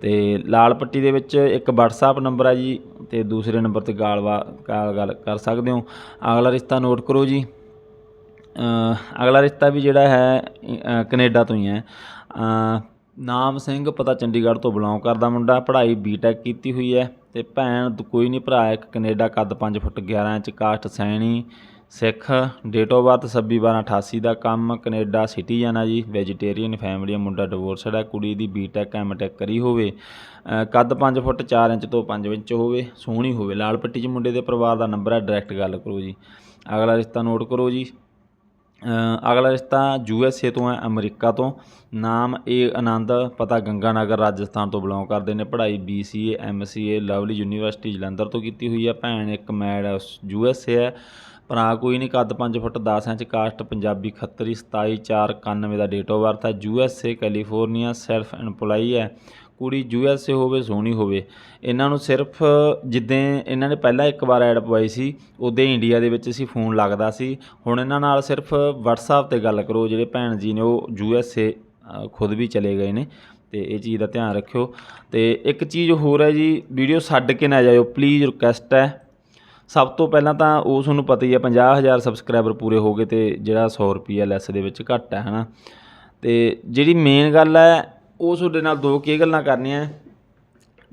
ਤੇ ਲਾਲ ਪੱਟੀ ਦੇ ਵਿੱਚ ਇੱਕ WhatsApp ਨੰਬਰ ਹੈ ਜੀ ਤੇ ਦੂਸਰੇ ਨੰਬਰ ਤੇ ਗਾਲਵਾ ਕਾਲ ਗੱਲ ਕਰ ਸਕਦੇ ਹੋ। ਅਗਲਾ ਰਿਸ਼ਤਾ ਨੋਟ ਕਰੋ ਜੀ। ਅਗਲਾ ਰਿਸ਼ਤਾ ਵੀ ਜਿਹੜਾ ਹੈ ਅ, ਕੈਨੇਡਾ ਤੋਂ ਹੀ ਹੈ। ਨਾਮ ਸਿੰਘ ਪਤਾ ਚੰਡੀਗੜ੍ਹ ਤੋਂ ਬਿਲੋਂਗ ਕਰਦਾ ਮੁੰਡਾ। ਪੜ੍ਹਾਈ ਬੀਟੈਕ ਕੀਤੀ ਹੋਈ ਹੈ ਤੇ ਭੈਣ ਕੋਈ ਨਹੀਂ ਭਰਾ ਇੱਕ ਕੈਨੇਡਾ ਕੱਦ 5 foot 11 inch caste Saini. Sikh date of birth 26/12/88 ਦਾ ਕੰਮ ਕੈਨੇਡਾ ਸਿਟੀਜ਼ਨ ਆ ਜੀ, ਵੈਜੀਟੇਰੀਅਨ ਫੈਮਿਲੀ ਆ, ਮੁੰਡਾ ਡਿਵੋਰਸਡ ਹੈ ਕੁੜੀ ਦੀ ਬੀਟੈਕ ਐਮਟੈਕ ਕਰੀ ਹੋਵੇ। ਕੱਦ 5 ਫੁੱਟ 4 ਇੰਚ ਤੋਂ 5 ਇੰਚ ਹੋਵੇ, ਸੋਹਣੀ ਹੋਵੇ, ਲਾਲ ਪੱਟੀ 'ਚ ਮੁੰਡੇ ਦੇ ਪਰਿਵਾਰ ਦਾ ਨੰਬਰ ਹੈ ਡਾਇਰੈਕਟ ਗੱਲ ਕਰੋ ਜੀ। ਅਗਲਾ ਰਿਸ਼ਤਾ ਨੋਟ ਕਰੋ ਜੀ। ਅਗਲਾ ਰਿਸ਼ਤਾ ਯੂ ਐਸ ਏ ਤੋਂ ਹੈ ਅਮਰੀਕਾ ਤੋਂ। ਨਾਮ ਏ ਆਨੰਦ, ਪਤਾ ਗੰਗਾ ਨਗਰ ਰਾਜਸਥਾਨ ਤੋਂ ਬਿਲੋਂਗ ਕਰਦੇ ਨੇ। ਪੜ੍ਹਾਈ B C A, M C A, Lovely University Jalandhar ਤੋਂ ਕੀਤੀ ਹੋਈ ਹੈ ਭੈਣ ਇੱਕ ਮੈਡ ਯੂ ਐਸ ਏ ਹੈ ਭਰਾ ਕੋਈ ਨਹੀਂ, ਕੱਦ 5 foot 10 inch, caste Punjabi Khatri 27 4 91 ਦਾ ਡੇਟ ਆਫ ਬਰਥ ਹੈ। U S A California self employ ਹੈ। ਕੁੜੀ ਯੂ ਐਸ ਏ ਹੋਵੇ, ਸੋਹਣੀ ਹੋਵੇ। ਇਹਨਾਂ ਨੂੰ ਸਿਰਫ ਜਿੱਦਾਂ ਇਹਨਾਂ ਨੇ ਪਹਿਲਾਂ ਇੱਕ ਵਾਰ ਐਡ ਪਵਾਈ ਸੀ ਉਦੋਂ ਇੰਡੀਆ ਦੇ ਵਿੱਚ ਸੀ, ਫੋਨ ਲੱਗਦਾ ਸੀ। ਹੁਣ ਇਹਨਾਂ ਨਾਲ ਸਿਰਫ WhatsApp ਤੇ ਗੱਲ ਕਰੋ, ਜਿਹੜੇ ਭੈਣ ਜੀ ਨੇ, ਉਹ ਯੂ ਐਸ ਏ ਖੁਦ ਵੀ ਚਲੇ ਗਏ ਨੇ। ਤੇ ਇਹ ਚੀਜ਼ ਦਾ ਧਿਆਨ ਰੱਖਿਓ। ਤੇ ਇੱਕ ਚੀਜ਼ ਹੋਰ ਹੈ ਜੀ, ਵੀਡੀਓ ਛੱਡ ਕੇ ਨਾ ਜਾਇਓ ਪਲੀਜ਼ ਰਿਕੁਐਸਟ ਹੈ। ਸਭ ਤੋਂ ਪਹਿਲਾਂ ਤਾਂ ਉਹ ਤੁਹਾਨੂੰ ਪਤਾ ਹੀ ਹੈ 50000 ਸਬਸਕ੍ਰਾਈਬਰ ਪੂਰੇ ਹੋ ਗਏ ਤੇ ਜਿਹੜਾ 100 ਰੁਪਿਆ ਲੈਸ ਦੇ ਵਿੱਚ ਘੱਟ ਹੈ ਹਨਾ? ਤੇ ਜਿਹੜੀ ਮੇਨ ਗੱਲ ਹੈ ਉਹ ਤੁਹਾਡੇ ਨਾਲ ਦੋ ਕੀ ਗੱਲਾਂ ਕਰਨੀਆਂ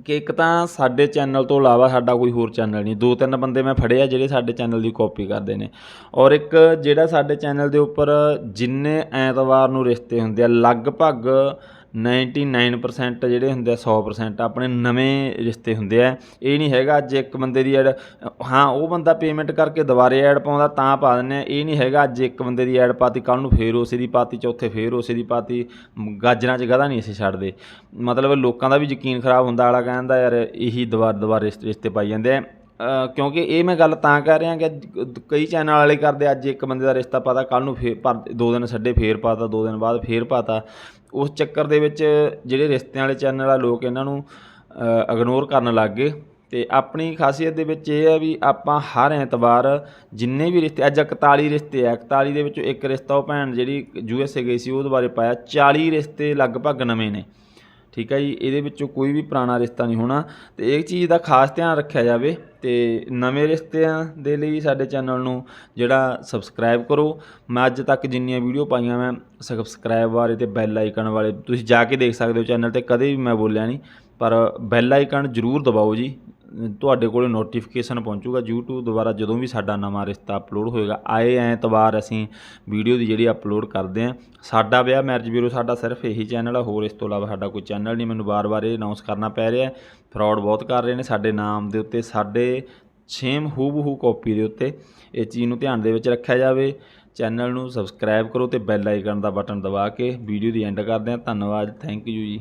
ਕਿ ਇੱਕ ਤਾਂ ਸਾਡੇ ਚੈਨਲ ਤੋਂ ਇਲਾਵਾ ਸਾਡਾ ਕੋਈ ਹੋਰ ਚੈਨਲ ਨਹੀਂ, ਦੋ ਤਿੰਨ ਬੰਦੇ ਮੈਂ ਫੜੇ ਆ ਜਿਹੜੇ ਸਾਡੇ ਚੈਨਲ ਦੀ ਕਾਪੀ ਕਰਦੇ ਨੇ। ਔਰ ਇੱਕ ਜਿਹੜਾ ਸਾਡੇ ਚੈਨਲ ਦੇ ਉੱਪਰ ਜਿੰਨੇ ਐਤਵਾਰ ਨੂੰ ਰਿਸ਼ਤੇ ਹੁੰਦੇ ਆ, ਲਗਭਗ 99% ਜਿਹੜੇ ਹੁੰਦੇ ਆ 100% ਆਪਣੇ ਨਵੇਂ ਰਿਸ਼ਤੇ ਹੁੰਦੇ ਆ। ਇਹ ਨਹੀਂ ਹੈਗਾ ਅੱਜ ਇੱਕ ਬੰਦੇ ਦੀ ਐਡ ਹਾਂ ਉਹ ਬੰਦਾ ਪੇਮੈਂਟ ਕਰਕੇ ਦੁਬਾਰੇ ਐਡ ਪਾਉਂਦਾ ਤਾਂ ਪਾ ਦਿੰਦੇ ਆ। ਇਹ ਨਹੀਂ ਹੈਗਾ ਅੱਜ ਇੱਕ ਬੰਦੇ ਦੀ ਐਡ ਪਾਤੀ ਕੱਲ ਨੂੰ ਫੇਰ ਉਸੇ ਦੀ ਪਾਤੀ ਚੌਥੇ ਫੇਰ ਉਸੇ ਦੀ ਪਾਤੀ ਮ, ਗਾਜਰਾਂ 'ਚ ਗਧਾ ਨਹੀਂ ਅਸੀਂ ਛੱਡਦੇ। ਮਤਲਬ ਲੋਕਾਂ ਦਾ ਵੀ ਯਕੀਨ ਖਰਾਬ ਹੁੰਦਾ ਵਾਲਾ ਕਹਿੰਦਾ ਯਾਰ ਇਹੀ ਦੁਬਾਰ ਦੁਬਾਰ ਰਿਸ਼ਤੇ ਰਿਸ਼ਤੇ ਪਾਈ ਜਾਂਦੇ ਆ। ਕਿਉਂਕਿ ਇਹ ਮੈਂ ਗੱਲ ਤਾਂ ਕਰ ਰਿਹਾ ਕਿ ਕਈ ਚੈਨਲ ਵਾਲੇ ਕਰਦੇ ਅੱਜ ਇੱਕ ਬੰਦੇ ਦਾ ਰਿਸ਼ਤਾ ਪਾਤਾ ਕੱਲ ਨੂੰ ਫੇਰ ਪਰ ਦੋ ਦਿਨ ਛੱਡੇ ਫੇਰ ਪਾਤਾ ਦੋ ਦਿਨ ਬਾਅਦ ਫੇਰ ਪਾਤਾ। ਉਸ ਚੱਕਰ ਦੇ ਵਿੱਚ ਜਿਹੜੇ ਰਿਸ਼ਤਿਆਂ ਵਾਲੇ ਚੈਨਲ ਵਾਲੇ ਲੋਕ ਇਹਨਾਂ ਨੂੰ ਇਗਨੋਰ ਕਰਨ ਲੱਗ ਗਏ। ਅਤੇ ਆਪਣੀ ਖਾਸੀਅਤ ਦੇ ਵਿੱਚ ਇਹ ਹੈ ਵੀ ਆਪਾਂ ਹਰ ਐਤਵਾਰ ਜਿੰਨੇ ਵੀ ਰਿਸ਼ਤੇ, ਅੱਜ 41 ਰਿਸ਼ਤੇ ਆ 41 ਦੇ ਵਿੱਚੋਂ ਇੱਕ ਰਿਸ਼ਤਾ ਉਹ ਭੈਣ ਜਿਹੜੀ ਯੂ ਐਸ ਏ ਗਈ ਸੀ, ਉਹਦੇ ਬਾਰੇ ਪਾਇਆ 40 ਰਿਸ਼ਤੇ ਲਗਭਗ ਨਵੇਂ ਨੇ। ਠੀਕ ਹੈ ਜੀ, ਇਹਦੇ ਵਿੱਚੋਂ ਕੋਈ ਵੀ ਪੁਰਾਣਾ ਰਿਸ਼ਤਾ ਨਹੀਂ ਹੋਣਾ ਤੇ ਇਹ ਚੀਜ਼ ਦਾ ਖਾਸ ਧਿਆਨ ਰੱਖਿਆ ਜਾਵੇ ਤੇ ਨਵੇਂ ਰਿਸ਼ਤਿਆਂ ਦੇ ਲਈ ਸਾਡੇ ਚੈਨਲ ਨੂੰ ਜਿਹੜਾ ਸਬਸਕ੍ਰਾਈਬ ਕਰੋ। ਮੈਂ ਅੱਜ ਤੱਕ ਜਿੰਨੀਆਂ ਵੀਡੀਓ ਪਾਈਆਂ ਮੈਂ, ਸਬਸਕ੍ਰਾਈਬ ਬਾਰੇ ਤੇ ਬੈਲ ਆਈਕਨ ਵਾਲੇ ਤੁਸੀਂ ਜਾ ਕੇ ਦੇਖ ਸਕਦੇ ਹੋ ਚੈਨਲ ਤੇ, ਕਦੇ ਵੀ ਮੈਂ ਬੋਲਿਆ ਨਹੀਂ, ਪਰ ਬੈਲ ਆਈਕਨ ਜ਼ਰੂਰ ਦਬਾਓ ਜੀ। ਤੁਹਾਡੇ ਕੋਲੇ ਨੋਟੀਫਿਕੇਸ਼ਨ ਪਹੁੰਚੂਗਾ, YouTube ਦੁਆਰਾ ਜਦੋਂ ਵੀ ਸਾਡਾ ਨਵਾਂ ਰਿਸ਼ਤਾ ਅਪਲੋਡ ਹੋਏਗਾ। ਆਏ ਐਤਵਾਰ ਅਸੀਂ ਵੀਡੀਓ ਦੀ ਜਿਹੜੀ ਅਪਲੋਡ ਕਰਦੇ ਆਂ ਸਾਡਾ ਵਿਆਹ ਮੈਰਿਜ ਬਿਊਰੋ ਸਾਡਾ ਸਿਰਫ ਇਹੀ ਚੈਨਲ ਆ। ਹੋਰ ਇਸ ਤੋਂ ਇਲਾਵਾ ਸਾਡਾ ਕੋਈ ਚੈਨਲ ਨਹੀਂ। ਮੈਨੂੰ ਵਾਰ ਵਾਰ ਇਹ ਅਨਾਉਂਸ ਕਰਨਾ ਪੈ ਰਿਹਾ ਫਰਾਡ ਬਹੁਤ ਕਰ ਰਹੇ ਨੇ ਸਾਡੇ ਨਾਮ ਦੇ ਉੱਤੇ, ਸਾਡੇ ਸੇਮ ਹੂਬਹੂ ਕਾਪੀ ਦੇ ਉੱਤੇ। ਇਹ ਚੀਜ਼ ਨੂੰ ਧਿਆਨ ਦੇ ਵਿੱਚ ਰੱਖਿਆ ਜਾਵੇ। ਚੈਨਲ ਨੂੰ ਸਬਸਕ੍ਰਾਈਬ ਕਰੋ ਤੇ ਬੈਲ ਆਈਕਨ ਦਾ ਬਟਨ ਦਬਾ ਕੇ ਵੀਡੀਓ ਦੀ ਐਂਡ ਕਰਦੇ ਹਾਂ। ਧੰਨਵਾਦ। ਥੈਂਕ ਯੂ ਜੀ।